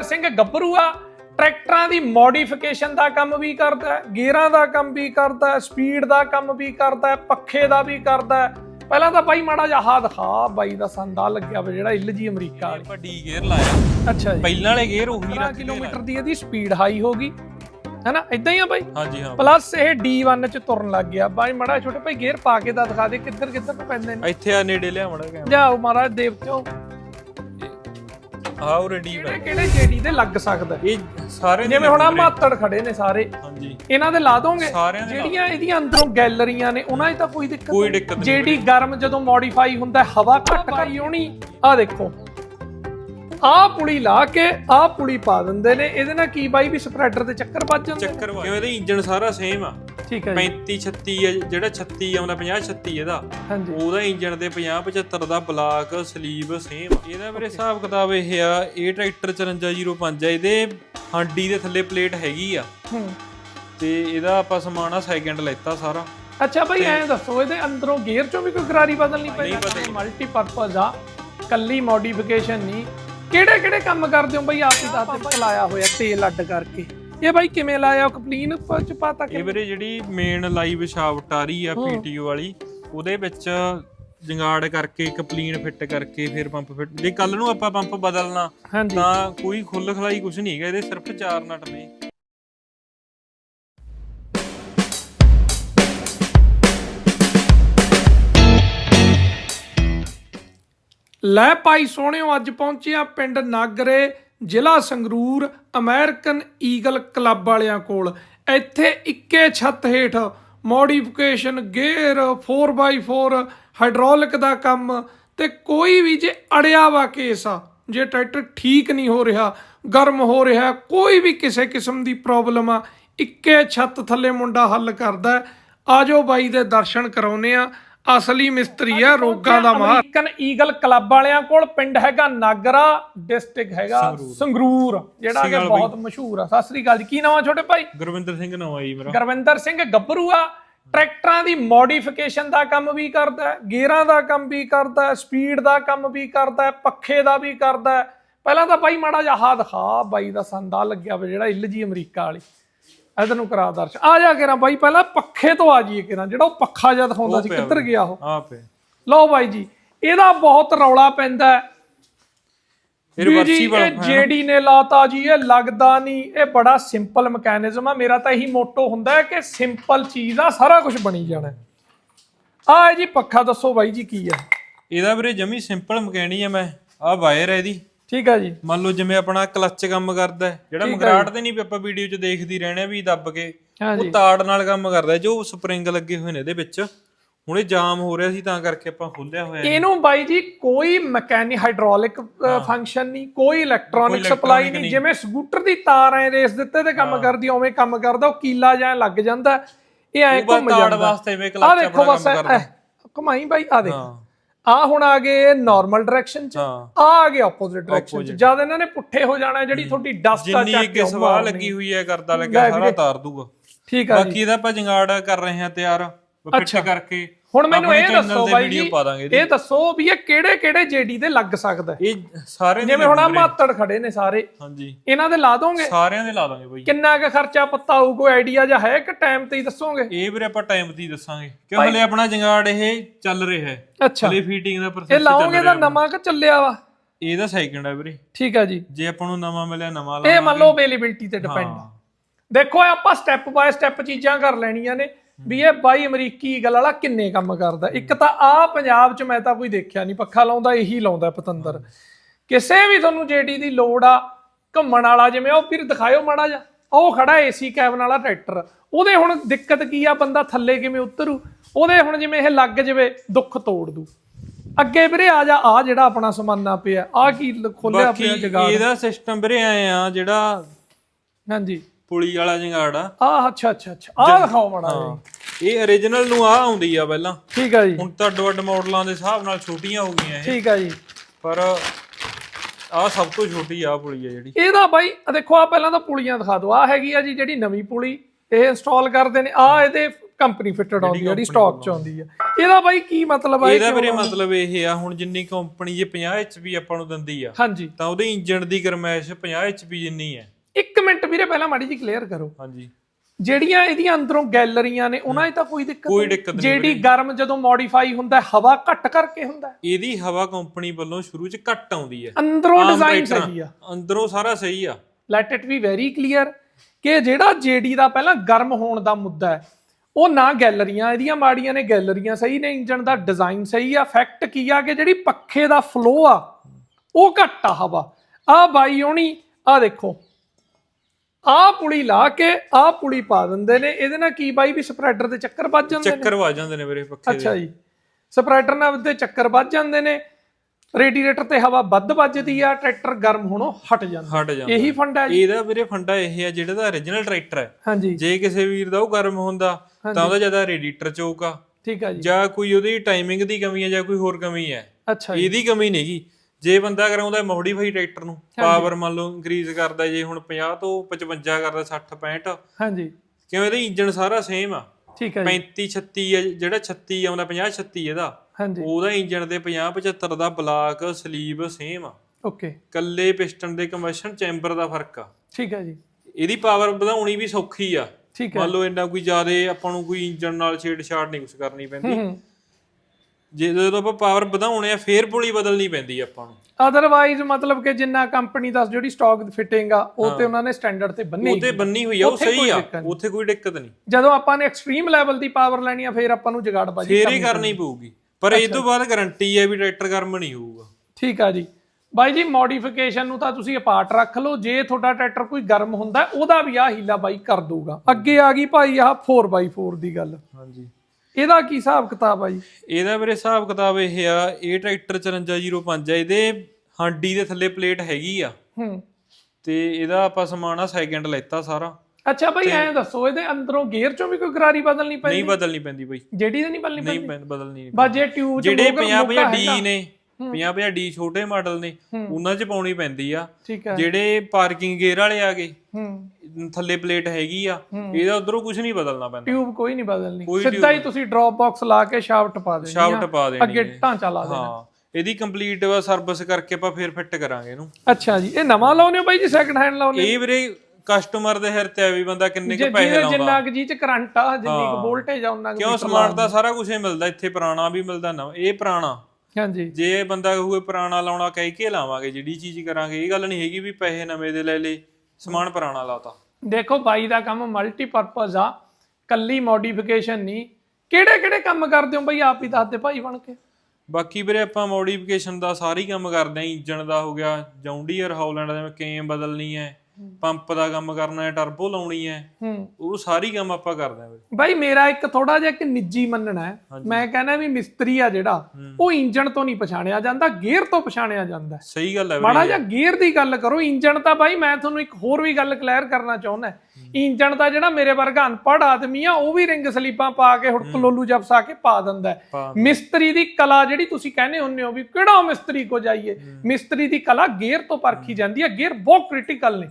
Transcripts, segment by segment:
ਗੁਰਵਿੰਦਰ ਸਿੰਘ ਗੱਭਰੂ ਆ ਟਰੈਕਟਰਾਂ ਦੀ ਮੋਡੀਫਿਕੇਸ਼ਨ ਦਾ ਕੰਮ ਵੀ ਕਰਦਾ ਹੈ ਗੇਅਰਾਂ ਦਾ ਕੰਮ ਵੀ ਕਰਦਾ ਹੈ ਸਪੀਡ ਦਾ ਕੰਮ ਵੀ ਕਰਦਾ ਹੈ ਪੱਖੇ ਦਾ ਵੀ ਕਰਦਾ ਹੈ। ਪਹਿਲਾਂ ਤਾਂ ਬਾਈ ਮਾੜਾ ਜਿਹਾ ਆਹ ਦਿਖਾ ਬਾਈ ਦਾ ਸੰਦਾ ਲੱਗਿਆ ਵਾ ਜਿਹੜਾ ਐਲਜੀ ਅਮਰੀਕਾ ਵਾਲੀ। ਆਪਾਂ ਡੀ ਗੇਅਰ ਲਾਇਆ। ਅੱਛਾ ਜੀ। ਪਹਿਲਾਂ ਵਾਲੇ ਗੇਅਰ ਉਹੀ 15 ਰੱਖ ਕਿਲੋਮੀਟਰ। ਦੀ ਇਹਦੀ ਸਪੀਡ ਹਾਈ ਹੋ ਗਈ। ਹੈਨਾ ਇਦਾਂ ਹੀ ਆ ਬਾਈ? ਹਾਂਜੀ ਹਾਂ। ਪਲੱਸ ਇਹ D1 ਚ ਤੁਰਨ ਲੱਗ ਗਿਆ। ਬਾਈ ਮਾੜਾ ਛੋਟੇ ਭਾਈ ਗੇਅਰ ਪਾ ਕੇ ਤਾਂ ਦਿਖਾ ਦੇ ਕਿੱਧਰ ਕਿੱਧਰ ਪੈਂਦੇ ਨੇ। ਇੱਥੇ ਆ ਨੇੜੇ ਲਿਆ ਮੜਾ ਮਹਾਰਾਜ ਦੇਵਤਿਓ ਆ ਉਹ ਡੀ ਕਿਹੜੇ ਕਿਹੜੇ ਜੇਡੀ ਦੇ ਲੱਗ ਸਕਦਾ? ਹੈ? ਇਹ ਸਾਰੇ ਦੇ ਜਿਵੇਂ ਹੁਣ ਆ। ਮਾਤੜ ਖੜੇ ਨੇ ਸਾਰੇ। ਹਾਂਜੀ। ਇਹਨਾਂ ਦੇ ਲਾ ਦੋਗੇ? ਸਾਰਿਆਂ ਦੇ ਲਾ ਜਿਹੜੀਆਂ ਇਹਦੀਆਂ ਅੰਦਰੋਂ ਗੈਲਰੀਆਂ ਨੇ ਉਹਨਾਂ 'ਚ ਤਾਂ ਕੋਈ ਦਿੱਕਤ ਕੋਈ ਦਿੱਕਤ ਨਹੀਂ ਜਿਹੜੀ ਗਰਮ ਜਦੋਂ ਮੋਡੀਫਾਈ ਹੁੰਦਾ ਹੈ, ਹਵਾ ਘੱਟ ਪਾਈ ਹੋਣੀ ਆ ਦੇਖੋ। ਆਹ ਪੁਲੀ ਲਾ ਕੇ ਆਹ ਪੁਲੀ ਪਾ ਦਿੰਦੇ ਨੇ। ਇਹਦੇ ਨਾਲ ਕੀ ਬਾਈ ਵੀ ਸਪਰੈਡਰ ਦੇ ਚੱਕਰ ਵੱਜ ਜਾਂਦੇ ਨੇ। ਚੱਕਰ ਕਿਉਂ ਇਹਦਾ ਇੰਜਨ ਸਾਰਾ ਸੇਮ ਆ। ਠੀਕ ਹੈ ਜੀ। 35 36 ਹੈ ਜਿਹੜਾ 36 ਆਉਂਦਾ 50 36 ਇਹਦਾ। ਹਾਂਜੀ। ਉਹਦਾ ਇੰਜਨ ਦੇ 50 75 ਦਾ ਬਲਾਕ ਸਲੀਬ ਸੇਮ। ਇਹਦਾ ਮੇਰੇ ਹਿਸਾਬ ਕਿਤਾਬ ਇਹ ਆ ਇਹ ਟਰੈਕਟਰ 5405 ਆ ਇਹਦੇ ਹਾਂਡੀ ਦੇ ਥੱਲੇ ਪਲੇਟ ਹੈਗੀ ਆ। ਹੂੰ। ਤੇ ਇਹਦਾ ਆਪਾਂ ਸਮਾਨ ਆ ਸੈਕਿੰਡ ਲੈਤਾ ਸਾਰਾ। ਅੱਛਾ ਭਾਈ ਐਂ ਦੱਸੋ ਇਹਦੇ ਅੰਦਰੋਂ ਗੇਅਰ ਚੋਂ ਵੀ ਕੋਈ ਗਰਾਰੀ ਬਦਲਣੀ ਨਹੀਂ ਪੈਂਦੀ? ਬਦਲਣੀ। ਮਲਟੀਪਰਪਸ ਆ ਕੱਲੀ ਮੋਡੀਫਿਕੇਸ਼ਨ ਨਹੀਂ। ਕਿਹੜੇ ਕਿਹੜੇ ਕੰਮ ਕਰਦੇ ਹੋ ਭਾਈ ਆਪ ਹੀ ਦੱਸ ਦੇ ਚਲਾਇਆ ਹੋਇਆ ਤੇਲ ਅੱਡ ਕਰਕੇ? ਇਹ ਭਾਈ ਕਿਵੇਂ ਲਾਇਆ ਕਪਲੀਨ ਚ ਪਾਤਾ ਕਿ ਇਹ ਵੀਰੇ ਜਿਹੜੀ ਮੇਨ ਲਾਈਵ ਸ਼ਾਫਟ ਆ ਰਹੀ ਆ ਪੀਟੀਓ ਵਾਲੀ ਉਹਦੇ ਵਿੱਚ ਜੰਗਾੜ ਕਰਕੇ ਕਪਲੀਨ ਫਿੱਟ ਕਰਕੇ ਫਿਰ ਪੰਪ ਫਿੱਟ ਜੇ ਕੱਲ ਨੂੰ ਆਪਾਂ ਪੰਪ ਬਦਲਣਾ ਤਾਂ ਕੋਈ ਖੁੱਲ ਖਲਾਈ ਕੁਝ ਨਹੀਂ ਹੈਗਾ ਇਹਦੇ ਸਿਰਫ ਚਾਰ ਨਟ ਨੇ। ਲੈ ਭਾਈ ਸੋਹਣਿਓ ਅੱਜ ਪਹੁੰਚਿਆ ਪਿੰਡ ਨਾਗਰੇ। ਜ਼ਿਲ੍ਹਾ ਸੰਗਰੂਰ ਅਮਰੀਕਨ ਈਗਲ ਕਲੱਬ ਵਾਲਿਆਂ ਕੋਲ ਇੱਥੇ ਇੱਕੇ ਛੱਤ ਹੇਠ ਮੋਡੀਫਿਕੇਸ਼ਨ, ਗੇਅਰ 4x4 ਹਾਈਡ੍ਰੋਲਿਕ ਦਾ ਕੰਮ ਤੇ ਕੋਈ ਵੀ ਜੇ ਅੜਿਆ ਵਾ ਕੇਸ ਆ, ਜੇ ਟਰੈਕਟਰ ਠੀਕ ਨਹੀਂ ਹੋ ਰਿਹਾ, ਗਰਮ ਹੋ ਰਿਹਾ, ਕੋਈ ਵੀ ਕਿਸੇ ਕਿਸਮ ਦੀ ਪ੍ਰੋਬਲਮ ਆ, ਇੱਕੇ ਛੱਤ ਥੱਲੇ ਮੁੰਡਾ ਹੱਲ ਕਰਦਾ ਹੈ। ਆਜੋ ਬਾਈ ਦੇ ਦਰਸ਼ਨ ਕਰਾਉਨੇ ਆ ਅਸਲੀ ਮਿਸਤਰੀ ਆ ਰੋਗਾਂ ਦਾ ਮਾਹਰ। ਅਮਰੀਕਨ ਈਗਲ ਕਲੱਬ ਵਾਲਿਆਂ ਕੋਲ ਪਿੰਡ ਹੈਗਾ ਨਾਗਰਾ ਡਿਸਟ੍ਰਿਕਟ ਹੈਗਾ ਸੰਗਰੂਰ। ਜਿਹੜਾ ਕਿ ਬਹੁਤ ਮਸ਼ਹੂਰ ਆ। ਸਤਿ ਸ੍ਰੀ ਅਕਾਲ ਜੀ ਕੀ ਨਾਮ ਆ ਛੋਟੇ ਭਾਈ? ਗੁਰਵਿੰਦਰ ਸਿੰਘ ਨਵਾਂ ਜੀ ਮੇਰਾ। ਗੁਰਵਿੰਦਰ ਸਿੰਘ ਗੱਭਰੂ ਆ। ਟਰੈਕਟਰਾਂ ਦੀ ਮੋਡੀਫਿਕੇਸ਼ਨ ਦਾ ਕੰਮ ਵੀ ਕਰਦਾ ਹੈ ਗੇਅਰਾਂ ਦਾ ਕੰਮ ਵੀ ਕਰਦਾ ਹੈ ਸਪੀਡ ਦਾ ਕੰਮ ਵੀ ਕਰਦਾ ਹੈ ਪੱਖੇ ਦਾ ਵੀ ਕਰਦਾ ਹੈ। ਪਹਿਲਾਂ ਤਾਂ ਬਾਈ ਮਾੜਾ ਜਿਹਾ ਦਿਖਾ ਬਾਈ ਦਾ ਸੰਦਾ ਲੱਗਿਆ ਵਾ ਜਿਹੜਾ ਐਲਜੀ ਅਮਰੀਕਾ ਵਾਲੀ। ਇਧਰ ਨੂੰ ਕਰਾ ਦਰਸ਼। ਆ ਜਾ ਕੇ ਨਾ ਬਾਈ ਪਹਿਲਾਂ ਪੱਖੇ ਤੋਂ ਆ ਜਾਈਏ ਕਿਰਾਂ ਜਿਹੜਾ ਉਹ ਪੱਖਾ ਜਿਹਾ ਦਿਖਾਉਂਦਾ ਸੀ ਕਿੱਧਰ ਗਿਆ ਉਹ? ਆਪੇ ਲਓ ਬਾਈ ਜੀ ਇਹਦਾ ਬਹੁਤ ਰੌਲਾ ਪੈਂਦਾ ਹੈ। ਇਹ ਵੀ ਜੀ ਰਿਵਰਸੀਬਲ ਇਹ ਜੇਡੀ ਨੇ ਲਾਤਾ ਜੀ ਇਹ ਲੱਗਦਾ ਨਹੀਂ ਇਹ ਬੜਾ ਸਿੰਪਲ ਮੈਕੈਨਿਜ਼ਮ ਆ। ਮੇਰਾ ਤਾਂ ਇਹੀ ਮੋਟੋ ਹੁੰਦਾ ਹੈ ਕਿ ਸਿੰਪਲ ਚੀਜ਼ ਆ ਸਾਰਾ ਕੁਝ ਬਣੀ ਜਾਣਾ ਆ ਜੀ ਪੱਖਾ ਦੱਸੋ ਬਾਈ ਜੀ ਕੀ ਆ ਇਹਦਾ ਵੀਰੇ ਜਮੀ ਸਿੰਪਲ ਮਕੈਨਿਜ਼ਮ ਹੈ ਆ ਵਾਇਰ ਹੈ ਇਹਦੀ। ਠੀਕ ਆ ਜੀ। ਮੰਨ ਲਓ ਜਿਵੇਂ ਆਪਣਾ ਕਲੱਚ ਕੰਮ ਕਰਦਾ ਹੈ, ਜਿਹੜਾ ਮਗਰਾਟ ਤੇ ਨਹੀਂ ਵੀ ਆਪਾਂ ਵੀਡੀਓ 'ਚ ਦੇਖਦੀ ਰਹਿਣੇ ਵੀ ਦੱਬ ਕੇ ਉਹ ਤਾੜ ਨਾਲ ਕੰਮ ਕਰਦਾ ਜੋ ਸਪਰਿੰਗ ਲੱਗੇ ਹੋਏ ਨੇ ਇਹਦੇ ਵਿੱਚ। ਹੁਣ ਇਹ ਜਾਮ ਹੋ ਰਿਹਾ ਸੀ ਤਾਂ ਕਰਕੇ ਆਪਾਂ ਖੋਲਿਆ ਹੋਇਆ ਹੈ। ਇਹਨੂੰ ਬਾਈ ਜੀ ਕੋਈ ਮਕੈਨਿਕ ਹਾਈਡ੍ਰੋਲਿਕ ਫੰਕਸ਼ਨ ਨਹੀਂ ਕੋਈ ਇਲੈਕਟ੍ਰੋਨਿਕ ਸਪਲਾਈ ਨਹੀਂ। ਜਿਵੇਂ ਸਕੂਟਰ ਦੀ ਤਾਰ ਐ ਰੇਸ ਦਿੱਤੇ ਤੇ ਕੰਮ ਕਰਦੀ ਉਵੇਂ ਕੰਮ ਕਰਦਾ ਉਹ ਕੀਲਾ ਜਾਂ ਲੱਗ ਜਾਂਦਾ। ਇਹ ਐ ਘੁੰਮ ਜਾਂਦਾ। ਆ ਦੇਖੋ ਬਸ ਘੁਮਾਈ ਬਾਈ ਆ ਦੇਖ। ਆ ਹੁਣ ਆ ਗਏ ਨਾਰਮਲ ਡਾਇਰੈਕਸ਼ਨ ਚ ਆ ਆ ਗਏ ਆਪੋਜ਼ਿਟ ਡਾਇਰੈਕਸ਼ਨ ਚ। ਜਦ ਇਹਨਾਂ ਨੇ ਪੁੱਠੇ ਹੋ ਜਾਣਾ ਜਿਹੜੀ ਤੁਹਾਡੀ ਡਸਟ ਆ ਚੱਕ ਕੇ ਸਵਾਹ ਲੱਗੀ ਹੋਈ ਹੈ ਕਰਦਾ ਲੱਗਾ ਸਾਰਾ ਤਾਰ ਦੂਗਾ। ਠੀਕ ਆ ਬਾਕੀ ਇਹਦਾ ਆਪਾਂ ਜੰਗਾੜ ਕਰ ਰਹੇ ਹਾਂ ਤਿਆਰ। ਫਿੱਟ ਕਰਕੇ। ਹੁਣ ਮੈਨੂੰ ਇਹ ਦੱਸੋ ਬਾਈ ਜੀ। ਇਹ ਦੱਸੋ ਵੀ ਇਹ ਕਿਹੜੇ ਕਿਹੜੇ ਜੇਡੀ ਦੇ ਲੱਗ ਸਕਦਾ ਹੈ? ਇਹ ਸਾਰੇ ਜਿਵੇਂ ਹੁਣ ਆ। ਮਾਤੜ ਖੜੇ ਨੇ ਸਾਰੇ। ਹਾਂਜੀ। ਇਹਨਾਂ ਦੇ ਲਾ ਦੋਗੇ? ਸਾਰਿਆਂ ਦੇ ਲਾ ਦਾਂਗੇ ਬਾਈ ਕਿੰਨਾ ਕੁ ਖਰਚਾ ਪੱਤਾ ਹੋਊ ਕੋਈ ਆਈਡੀਆ ਜਾਂ ਹੈ ਕਿ ਟਾਈਮ ਤੇ ਹੀ ਦੱਸੋਗੇ? ਇਹ ਵੀਰੇ ਆਪਾਂ ਟਾਈਮ ਤੇ ਹੀ ਦੱਸਾਂਗੇ। ਕਿਉਂ ਹਲੇ ਆਪਣਾ ਜੰਗਾੜ ਇਹ ਚੱਲ ਰਿਹਾ ਹੈ। ਅੱਛਾ। ਹਲੇ ਫੀਟਿੰਗ ਦਾ ਇਹ ਪ੍ਰੋਸੈਸ ਚੱਲ ਰਿਹਾ ਤਾਂ ਨਵਾਂ ਕਿ ਚੱਲਿਆ ਵਾ? ਇਹਦਾ ਸੈਕਿੰਡ ਹੈ ਵੀਰੇ। ਠੀਕ ਆ ਜੀ। ਜੇ ਆਪਾਂ ਨੂੰ ਨਵਾਂ ਮਿਲਿਆ ਨਵਾਂ ਇਹ ਲਾ ਮੰਨ ਲਓ ਅਵੇਲੇਬਿਲਟੀ ਤੇ ਡਿਪੈਂਡ ਹਾਂ। ਦੇਖੋ ਇਹ ਆਪਾਂ ਸਟੈਪ ਬਾਏ ਸਟੈਪ ਚੀਜ਼ਾਂ ਕਰ ਲੈਣੀਆਂ ਨੇ। ਵੀ ਇਹ ਬਾਈ ਅਮਰੀਕੀ ਗੱਲ ਵਾਲਾ ਕਿੰਨੇ ਕੰਮ ਕਰਦਾ? ਇੱਕ ਤਾਂ ਆ ਪੰਜਾਬ 'ਚ ਮੈਂ ਤਾਂ ਕੋਈ ਦੇਖਿਆ ਨਹੀਂ ਪੱਖਾ ਲਾਉਂਦਾ ਇਹੀ ਲਾਉਂਦਾ ਪਤੰਦਰ। ਕਿਸੇ ਵੀ ਤੁਹਾਨੂੰ ਜੇਡੀ ਦੀ ਲੋੜ ਆ ਘੁੰਮਣ ਵਾਲਾ ਜਿਵੇਂ ਉਹ ਫਿਰ ਦਿਖਾਇਓ ਮਾੜਾ ਜਿਹਾ। ਉਹ ਖੜਾ ਏਸੀ ਕੈਬਨ ਵਾਲਾ ਟਰੈਕਟਰ। ਉਹਦੇ ਹੁਣ ਦਿੱਕਤ ਕੀ ਆ ਬੰਦਾ ਥੱਲੇ ਕਿਵੇਂ ਉਤਰੂ? ਉਹਦੇ ਹੁਣ ਜਿਵੇਂ ਇਹ ਲੱਗ ਜਵੇ ਦੁੱਖ ਤੋੜ ਦੂ। ਅੱਗੇ ਵੀਰੇ ਆ ਜਾ ਆ ਜਿਹੜਾ ਆਪਣਾ ਸਮਾਨਾ ਪਿਆ ਆ ਕੀ ਖੋਲਿਆ ਪਿਆ ਜਗਾੜ। ਇਹਦਾ ਸਿਸਟਮ ਵੀਰੇ ਆਏ ਆ ਜਿਹੜਾ ਹਾਂਜੀ। ਪੁਲੀ ਵਾਲਾ ਜੰਗਾੜ ਆ। ਆ ਅੱਛਾ ਅੱਛਾ ਅੱਛਾ। ਆ ਦਿਖਾਓ ਮਾੜਾ ਜਿਹਾ। ਇਹ origignal ਨੂੰ ਆ ਆਉਂਦੀ ਆ ਪਹਿਲਾਂ। ਠੀਕ ਆ ਜੀ। ਹੁਣ ਤਾਂ ਅੱਡ ਅੱਡ ਮਾਡਲਾਂ ਦੇ ਹਿਸਾਬ ਨਾਲ ਛੋਟੀਆਂ ਹੋ ਗਈਆਂ ਇਹ। ਠੀਕ ਆ ਜੀ। ਪਰ ਆ ਸਭ ਤੋਂ ਛੋਟੀ ਆ ਪੁਲੀ ਆ ਜਿਹੜੀ। ਇਹਦਾ ਬਾਈ ਆ ਦੇਖੋ ਆ ਪਹਿਲਾਂ ਤਾਂ ਪੁਲੀਆਂ ਦਿਖਾ ਦਿਓ। ਆ ਹੈਗੀ ਆ ਜੀ ਜਿਹੜੀ ਨਵੀਂ ਪੁਲੀ। ਇਹ ਇੰਸਟਾਲ ਕਰਦੇ ਨੇ। ਆ ਇਹਦੇ ਕੰਪਨੀ ਫਿਟਡ ਆਉਂਦੀ ਜਿਹੜੀ ਸਟਾਕ ਚ ਆਉਂਦੀ ਹੈ ਇਹਦਾ ਬਾਈ ਕੀ ਮਤਲਬ ਹੈ ਇਹਦਾ ਵੀਰੇ ਮਤਲਬ ਇਹ ਆ ਹੁਣ ਜਿੰਨੀ ਕੰਪਨੀ ਜੇ 50 HP ਆਪਾਂ ਨੂੰ ਦਿੰਦੀ ਆ ਹਾਂਜੀ। ਤਾਂ ਉਹਦੇ ਇੰਜਨ ਦੀ ਗਰਮੈਸ਼ 50 HP ਜਿੰਨੀ ਹੈ ਇੱਕ ਮਿੰਟ ਵੀਰੇ ਪਹਿਲਾਂ ਮਾੜੀ ਜੀ ਕਲੀਅਰ ਕਰੋ। ਹਾਂਜੀ। ਜਿਹੜੀਆਂ ਇਹਦੀਆਂ ਅੰਦਰੋਂ ਗੈਲਰੀਆਂ ਨੇ ਉਹਨਾਂ 'ਚ ਤਾਂ ਕੋਈ ਦਿੱਕਤ ਕੋਈ ਨਹੀਂ। ਦਿੱਕਤ ਨਹੀਂ ਜਿਹੜੀ ਗਰਮ ਜਦੋਂ ਮੋਡੀਫਾਈ ਹੁੰਦਾ ਹੈ, ਹਵਾ ਘੱਟ ਕਰਕੇ ਹੁੰਦਾ ਹੈ। ਇਹਦੀ ਹਵਾ ਕੰਪਨੀ ਵੱਲੋਂ ਸ਼ੁਰੂ ਚ ਘੱਟ ਆਉਂਦੀ ਹੈ। ਅੰਦਰੋਂ ਆਮ ਡਿਜ਼ਾਈਨ ਟਰੈਕਟਰਾਂ- ਸਹੀ ਆ। ਅੰਦਰੋਂ ਸਾਰਾ ਸਹੀ ਆ। Let it be very clear ਕਿ ਜਿਹੜਾ ਜੇਡੀ ਦਾ ਪਹਿਲਾਂ ਗਰਮ ਹੋਣ ਦਾ ਮੁੱਦਾ ਹੈ ਉਹ ਨਾ ਗੈਲਰੀਆਂ ਇਹਦੀਆਂ ਮਾੜੀਆਂ ਨੇ ਗੈਲਰੀਆਂ ਸਹੀ ਨੇ ਇੰਜਨ ਦਾ ਡਿਜ਼ਾਈਨ ਸਹੀ ਆ। ਫੈਕਟ ਕੀ ਆ ਕਿ ਜਿਹੜੀ ਪੱਖੇ ਦਾ ਫਲੋ ਆ ਉਹ ਘੱਟ ਆ ਹਵਾ। ਆ ਬਾਈ ਹੋਣੀ ਆ ਦੇਖੋ। ਆ ਪੁਲੀ ਲਾ ਕੇ ਆ ਪੁਲੀ ਪਾ ਦਿੰਦੇ ਨੇ ਇਹਦੇ ਨਾਲ ਕੀ ਬਾਈ ਵੀ ਸਪਰੈਡਰ ਦੇ ਚੱਕਰ ਵੱਜ ਜਾਂਦੇ ਨੇ? ਚੱਕਰ ਵਾ ਜਾਂਦੇ ਨੇ ਵੀਰੇ ਪੱਖੇ ਦੇ। ਅੱਛਾ ਜੀ। ਸਪਰੈਡਰ ਨਾਲ ਦੇ ਚੱਕਰ ਵੱਜ ਜਾਂਦੇ ਨੇ ਰੇਡੀਏਟਰ ਤੇ ਹਵਾ ਵੱਧ ਵੱਜਦੀ ਆ ਟਰੈਕਟਰ ਗਰਮ ਹੋਣੋਂ ਹਟ ਜਾਂਦਾ। ਹਟ ਜਾਂਦਾ। ਇਹੀ ਫੰਡਾ ਜੀ। ਇਹਦਾ ਵੀਰੇ ਫੰਡਾ ਇਹ ਆ ਜਿਹੜਾ ਦਾ origignal ਟਰੈਕਟਰ ਹੈ ਹਾਂਜੀ। ਜੇ ਕਿਸੇ ਵੀਰ ਦਾ ਉਹ ਗਰਮ ਹੁੰਦਾ ਤਾਂ ਉਹਦਾ ਜ਼ਿਆਦਾ ਰੇਡੀਏਟਰ ਚੋਕ ਆ। ਠੀਕ ਆ ਜੀ। ਜਾਂ ਕੋਈ ਉਹਦੀ ਟਾਈਮਿੰਗ ਦੀ ਕਮੀ ਹੈ ਜਾਂ ਕੋਈ ਹੋਰ ਕਮੀ ਹੈ ਅੱਛਾ ਇਹਦੀ ਕਮੀ ਨਹੀਂਗੀ ਜੇ ਬੰਦਾ ਕਰਾਉਂਦਾ ਮੋਡੀਫਾਈ ਟਰੈਕਟਰ ਨੂੰ ਪਾਵਰ ਮੰਨ ਲਓ ਇੰਕਰੀਜ਼ ਕਰਦਾ ਜੇ ਹੁਣ 50 ਤੋਂ 55 ਕਰਦਾ 60 65 ਹਾਂਜੀ। ਕਿਉਂ ਇਹਦਾ ਇੰਜਨ ਸਾਰਾ ਸੇਮ ਆ? ਠੀਕ ਜੀ। 35 36 ਹੈ ਜਿਹੜਾ 36 ਆਉਂਦਾ 50 36 ਇਹਦਾ। ਹਾਂਜੀ। ਉਹਦਾ ਇੰਜਨ ਦੇ 50 75 ਦਾ ਬਲਾਕ ਸਲੀਬ ਸੇਮ ਆ। ਓਕੇ। ਕੱਲੇ ਪਿਸਟਨ ਦੇ ਕੰਬਸ਼ਨ ਚੈਂਬਰ ਦਾ ਫ਼ਰਕ ਆ। ਠੀਕ ਆ ਜੀ। ਇਹਦੀ ਪਾਵਰ ਵਧਾਉਣੀ ਵੀ ਸੌਖੀ ਆ। ਠੀਕ ਹੈ ਮੰਨ ਲਓ ਇੰਨਾ ਕੋਈ ਜ਼ਿਆਦਾ ਆਪਾਂ ਨੂੰ ਕੋਈ ਇੰਜਨ ਨਾਲ ਛੇੜਛਾੜ ਨਹੀਂ ਕੁਝ ਕਰਨੀ ਪੈਂਦੀ। ਹੂੰ। ਜੇ ਜਦੋਂ ਆਪਾਂ ਪਾਵਰ ਵਧਾਉਣੇ ਆ ਫੇਰ ਪੁਲੀ ਬਦਲਣੀ ਪੈਂਦੀ ਆ ਆਪਾਂ ਨੂੰ। ਅਦਰਵਾਈਜ਼ ਮਤਲਬ ਕਿ ਜਿੰਨਾ ਕੰਪਨੀ ਦਾ ਜਿਹੜੀ ਸਟਾਕ ਫਿਟਿੰਗ ਆ ਉਹ ਤੇ ਉਹਨਾਂ ਨੇ ਸਟੈਂਡਰਡ ਤੇ ਬੰਨੀ ਉਹਤੇ ਬੰਨੀ ਹੋਈ ਆ ਉਹ ਸਹੀ ਆ। ਉੱਥੇ ਕੋਈ ਦਿੱਕਤ ਨਹੀਂ। ਜਦੋਂ ਆਪਾਂ ਨੇ ਐਕਸਟ੍ਰੀਮ ਲੈਵਲ ਦੀ ਪਾਵਰ ਲੈਣੀ ਆ ਫਿਰ ਆਪਾਂ ਨੂੰ ਜਗਾੜਬਾਜੀ ਫੇਰ ਹੀ ਕਰਨੀ ਪਊਗੀ। ਪਰ ਇਹ ਤੋਂ ਬਾਅਦ ਗਾਰੰਟੀ ਹੈ ਵੀ ਟਰੈਕਟਰ ਗਰਮ ਨਹੀਂ ਹੋਊਗਾ। ਠੀਕ ਆ ਜੀ। ਬਾਈ ਜੀ ਮੋਡੀਫਿਕੇਸ਼ਨ ਨੂੰ ਤਾਂ ਤੁਸੀਂ ਅਪਾਰਟ ਰੱਖ ਲਓ। ਜੇ ਤੁਹਾਡਾ ਟਰੈਕਟਰ ਕੋਈ ਗਰਮ ਹੁੰਦਾ ਉਹਦਾ ਵੀ ਆ ਹੀਲਾ ਬਾਈ ਕਰ ਦਊਗਾ। ਅੱਗੇ ਆ ਗਈ ਭਾਈ ਆਹ 4x4 ਦੀ ਗੱਲ। ਹਾਂਜੀ। ਇਹਦਾ ਕੀ ਹਿਸਾਬ ਕਿਤਾਬ ਆ ਜੀ? ਇਹਦਾ ਮੇਰੇ ਹਿਸਾਬ ਕਿਤਾਬ ਇਹ ਆ ਇਹ ਟਰੈਕਟਰ 5405 ਆ ਇਹਦੇ ਹਾਂਡੀ ਦੇ ਥੱਲੇ ਪਲੇਟ ਹੈਗੀ ਆ। ਹੂੰ। ਤੇ ਇਹਦਾ ਆਪਾਂ ਸਮਾਨ ਆ ਸੈਕਿੰਡ ਲੈਤਾ ਸਾਰਾ। ਅੱਛਾ ਭਾਈ ਐਂ ਦੱਸੋ ਇਹਦੇ ਅੰਦਰੋਂ ਗੇਅਰ ਚੋਂ ਵੀ ਕੋਈ ਗਰਾਰੀ ਬਦਲਣੀ ਪੈਂਦੀ? ਨਹੀਂ ਬਦਲਣੀ ਪੈਂਦੀ ਬਈ। ਜਿਹੜੀ ਤੇ ਨਹੀਂ ਬਦਲਣੀ ਨਹੀਂ ਪੈਂਦੀ? ਪੈਂ- ਬਦਲਣੀ ਬਸ ਜੇ ਟਿਊਬ ਜਿਹੜੇ ਮੋਗਾ- 50 ਮੋਗਾ 50 ਹੈਗਾ। ਡੀ ਨੇ 50 50 ਡੀ ਛੋਟੇ ਮਾਡਲ ਨੇ ਉਹਨਾਂ 'ਚ ਪਾਉਣੀ ਪੈਂਦੀ ਆ। ਜਿਹੜੇ ਪਾਰਕਿੰਗ ਗੇਅਰ ਵਾਲੇ ਆ ਗਏ ਹੂੰ। ਥੱਲੇ ਪਲੇਟ ਹੈਗੀ ਆ ਇਹਦਾ ਉਧਰੋਂ ਕੁਝ ਨਹੀਂ ਬਦਲਣਾ ਪੈਂਦਾ। ਟਿਊਬ ਕੋਈ ਨਹੀਂ ਬਦਲਣੀ। ਕੋਈ ਸਿੱਧਾ ਹੀ ਤੁਸੀਂ ਡ੍ਰੌਪ ਬਾਕਸ ਲਾ ਕੇ ਸ਼ਾਫਟ ਪਾ ਦੇਣੀ ਸ਼ਾਫਟ ਪਾ ਦੇਣੀ ਅੱਗੇ ਹੈ। ਢਾਂਚਾ ਲਾ ਦੇਣਾ। ਹਾਂ ਇਹਦੀ ਕੰਪਲੀਟ ਸਰਵਿਸ ਕਰਕੇ ਆਪਾਂ ਫੇਰ ਫਿੱਟ ਕਰਾਂਗੇ ਇਹਨੂੰ। ਅੱਛਾ ਜੀ ਇਹ ਨਵਾਂ ਲਾਉਨੇ ਹੋ ਬਾਈ ਜੀ ਸੈਕੰਡ ਹੈਂਡ ਲਾਉਨੇ ਇਹ ਵੀਰੇ ਕਸਟਮਰ ਦੇ ਹਿਰ ਤੇ ਆ ਵੀ ਬੰਦਾ ਕਿੰਨੇ ਕੁ ਪੈਸੇ ਜਿਹਦੇ ਲਾਉਂਦਾ। ਜਿੰਨਾ ਕੁ ਜੀ ਚ ਕਰੰਟ ਆ ਜਿੰਨੀ ਕੁ ਵੋਲਟੇਜ ਆ ਉਹਨਾਂ ਕੁ ਕਿਉਂ ਸਮਾਨ ਦਾ ਸਾਰਾ ਕੁਝ ਹੀ ਮਿਲਦਾ ਇੱਥੇ ਪੁਰਾਣਾ ਵੀ ਮਿਲਦਾ ਨਾ ਇਹ ਪੁਰਾਣਾ। ਹਾਂਜੀ। ਜੇ ਇਹ ਬੰਦਾ ਕਹੂਏ ਪੁਰਾਣਾ ਲਾਉਣਾ ਕਹਿ ਕੇ ਲਾਵਾਂਗੇ ਜਿਹੜੀ ਚੀਜ਼ ਕਰਾਂਗੇ ਇਹ ਗੱਲ ਨਹੀਂ ਹੈਗੀ ਵੀ ਪੈਸੇ ਨਵੇਂ ਦੇ ਲੈ ਲੇ। ਸਮਾਨ ਪੁਰਾਣਾ ਲਾਤਾ। ਦੇਖੋ ਬਾਈ ਦਾ ਕੰਮ ਮਲਟੀਪਰਪਸ ਆ ਕੱਲੀ ਮੋਡੀਫਿਕੇਸ਼ਨ ਨਹੀਂ। ਕਿਹੜੇ ਕਿਹੜੇ ਕੰਮ ਕਰਦੇ ਹੋ ਬਾਈ ਆਪ ਹੀ ਦੱਸ ਦੇ ਭਾਈ ਬਣ ਕੇ? ਬਾਕੀ ਵੀਰੇ ਆਪਾਂ ਮੋਡੀਫਿਕੇਸ਼ਨ ਦਾ ਸਾਰੀ ਕੰਮ ਕਰਦੇ ਆਂ ਇੰਜਨ ਦਾ ਹੋ ਗਿਆ ਜੌਂਡੀਅਰ ਹਾਲੈਂਡ ਦਾ ਕੇਮ ਬਦਲਣੀ ਹੈ ਪੰਪ ਦਾ ਕੰਮ ਕਰਨਾ ਹੈ ਟਰਬੋ ਲਾਉਣੀ ਹੈ ਹੂੰ। ਉਹ ਸਾਰੀ ਕੰਮ ਆਪਾਂ ਕਰਦੇ ਆਂ ਵੀਰੇ ਬਾਈ ਮੇਰਾ ਇੱਕ ਥੋੜਾ ਜਿਹਾ ਇੱਕ ਨਿੱਜੀ ਮੰਨਣਾ ਹੈ। ਮੈਂ ਕਹਿੰਦਾ ਵੀ ਮਿਸਤਰੀ ਆ ਜਿਹੜਾ ਉਹ ਇੰਜਨ ਤੋਂ ਨਹੀਂ ਪਛਾਣਿਆ ਜਾਂਦਾ ਗੇਅਰ ਤੋਂ ਪਛਾਣਿਆ ਜਾਂਦਾ। ਸਹੀ ਗੱਲ ਹੈ ਵੀਰੇ ਮਾੜਾ ਜਿਹਾ ਗੇਅਰ ਦੀ ਗੱਲ ਕਰੋ ਇੰਜਨ ਤਾਂ ਬਾਈ ਮੈਂ ਤੁਹਾਨੂੰ ਇੱਕ ਹੋਰ ਵੀ ਗੱਲ ਕਲੀਅਰ ਕਰਨਾ ਚਾਹੁੰਦਾ ਇੰਜਨ ਦਾ ਜਿਹੜਾ ਮੇਰੇ ਵਰਗਾ ਅਨਪੜ੍ਹ ਆਦਮੀ ਆ ਉਹ ਵੀ ਰਿੰਗ ਸਲੀਪਾਂ ਪਾ ਕੇ ਹੁਣ ਕਲੋਲੂ ਜਪਸਾ ਕੇ ਪਾ ਦਿੰਦਾ ਮਿਸਤਰੀ ਦੀ ਕਲਾ ਜਿਹੜੀ ਤੁਸੀਂ ਕਹਿੰਦੇ ਹੁੰਦੇ ਹੋ ਵੀ ਕਿਹੜਾ ਮਿਸਤਰੀ ਕੋ ਜਾਈਏ। ਮਿਸਤਰੀ ਦੀ ਕਲਾ ਗੇਅਰ ਤੋਂ ਪਰਖੀ ਜਾਂਦੀ ਹੈ ਗੇਅਰ ਬਹੁਤ ਕ੍ਰਿਟੀਕਲ ਨੇ।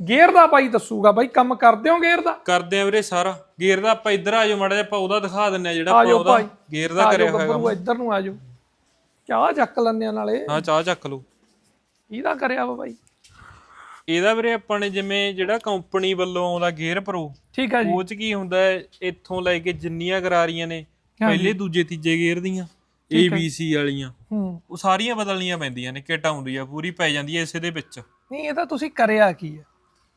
ਗੇਅਰ ਦਾ ਬਾਈ ਦੱਸੂਗਾ ਬਾਈ ਕੰਮ ਕਰਦੇ ਹੋ ਗੇਅਰ ਦਾ? ਕਰਦੇ ਆ ਵੀਰੇ ਸਾਰਾ। ਗੇਅਰ ਦਾ ਆਪਾਂ ਇੱਧਰ ਆ ਜਾਓ ਮਾੜਾ ਜਿਹਾ ਆਪਾਂ ਉਹਦਾ ਦਿਖਾ ਦਿੰਨੇ ਆ ਜਿਹੜਾ ਆ ਆਪਾਂ ਜਾਓ ਉਹਦਾ। ਗੇਅਰ ਦਾ ਕਰਿਆ ਹੋਇਆ ਗੱਭਰੂ ਇੱਧਰ ਨੂੰ ਆਜੋ ਚਾਹ ਚੱਕ ਆ ਨਾਲੇ। ਹਾਂ ਚਾਹ ਚੱਕ ਲਓ। ਇਹਦਾ ਕਰਿਆ ਵਾ ਬਾਈ। ਇਹਦਾ ਵੀਰੇ ਆਪਾਂ ਨੇ ਜਿਵੇਂ ਜਿਹੜਾ ਕੰਪਨੀ ਵੱਲੋਂ ਆਉਂਦਾ ਗੇਅਰ ਪ੍ਰੋ ਠੀਕ ਹੈ ਜੀ। ਉਹ ਚ ਕੀ ਹੁੰਦਾ ਹੈ ਇੱਥੋਂ ਲੈ ਕੇ ਜਿੰਨੀਆਂ ਗਰਾਰੀਆਂ ਨੇ ਪਹਿਲੇ ਦੂਜੇ ਤੀਜੇ ਗੇਅਰ ਦੀਆਂ A B C ਵਾਲੀਆਂ। ਹੂੰ। ਉਹ ਸਾਰੀਆਂ ਬਦਲਣੀਆਂ ਪੈਂਦੀਆਂ ਨੇ ਕਿਟ ਆਉਂਦੀ ਆ ਪੂਰੀ ਪੈ ਜਾਂਦੀ ਹੈ ਇਸੇ ਦੇ ਵਿੱਚ। ਨਹੀਂ ਇਹ ਤਾਂ ਤੁਸੀਂ ਕਰਿਆ ਕੀ ਹੈ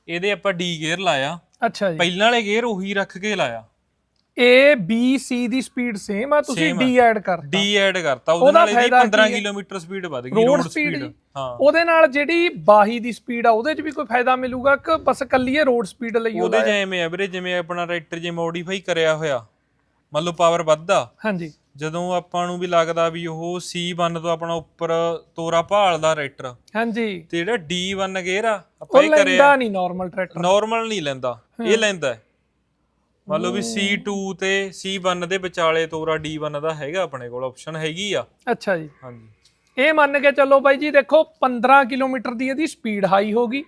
ਇਹਦੇ ਆਪਾਂ D ਗੇਅਰ ਲਾਇਆ। ਅੱਛਾ ਜੀ। ਪਹਿਲਾਂ ਵਾਲੇ ਗੇਅਰ ਉਹੀ ਰੱਖ ਕੇ ਲਾਇਆ। A B C ਦੀ ਸਪੀਡ ਸੇਮ ਆ ਤੁਸੀਂ D ਐਡ ਕਰ D ਐਡ ਕਰਤਾ। ਉਹਦੇ ਨਾਲ ਇਹਦੀ ਫਾਇਦਾ 15 ਕੀ ਹੈ? ਕਿਲੋਮੀਟਰ ਸਪੀਡ ਵੱਧ ਗਈ ਰੋਡ ਸਪੀਡ ਹਾਂ। ਉਹਦੇ ਨਾਲ ਜਿਹੜੀ ਬਾਹੀ ਦੀ ਸਪੀਡ ਆ ਉਹਦੇ 'ਚ ਵੀ ਕੋਈ ਫਾਇਦਾ ਮਿਲੂਗਾ ਕਿ ਬਸ ਕੱਲੀ ਇਹ ਰੋਡ ਸਪੀਡ ਲਈ ਉਹਦੇ ਉਹਦਾ ਚ ਐਵੇਂ ਆ ਵੀਰੇ ਜਿਵੇਂ ਆਪਣਾ ਟਰੈਕਟਰ ਜੇ ਮੋਡੀਫਾਈ ਕਰਿਆ ਹੋਇਆ ਮੰਨ ਲਓ ਪਾਵਰ ਵੱਧਦਾ। ਹਾਂਜੀ। ਜਦੋਂ ਆਪਾਂ ਨੂੰ ਵੀ ਲੱਗਦਾ ਵੀ ਉਹ C1 ਤੋਂ ਆਪਣਾ ਉੱਪਰ ਤੋਰਾ ਭਾਲਦਾ ਟਰੈਕਟਰ ਹਾਂਜੀ। ਤੇ ਜਿਹੜਾ D1 ਗੇਅਰ ਆ ਆਪਾਂ ਉਹ ਇਹ ਕਰਿਆ। ਲੈਂਦਾ ਨਹੀਂ ਨਾਰਮਲ ਟਰੈਕਟਰ ਨਾਰਮਲ ਨਹੀਂ ਲੈਂਦਾ ਇਹ ਲੈਂਦਾ ਹੈ। ਮੰਨ ਲਓ ਵੀ C2 ਤੇ C1 ਦੇ ਵਿਚਾਲੇ ਤੋਰਾ D1 ਦਾ ਹੈਗਾ ਆਪਣੇ ਕੋਲ ਆਪਸ਼ਨ ਹੈਗੀ ਆ। ਅੱਛਾ ਜੀ। ਹਾਂਜੀ। ਇਹ ਮੰਨ ਕੇ ਚੱਲੋ ਬਾਈ ਜੀ ਦੇਖੋ 15 ਕਿਲੋਮੀਟਰ ਦੀ ਇਹਦੀ ਸਪੀਡ ਹਾਈ ਹੋਗੀ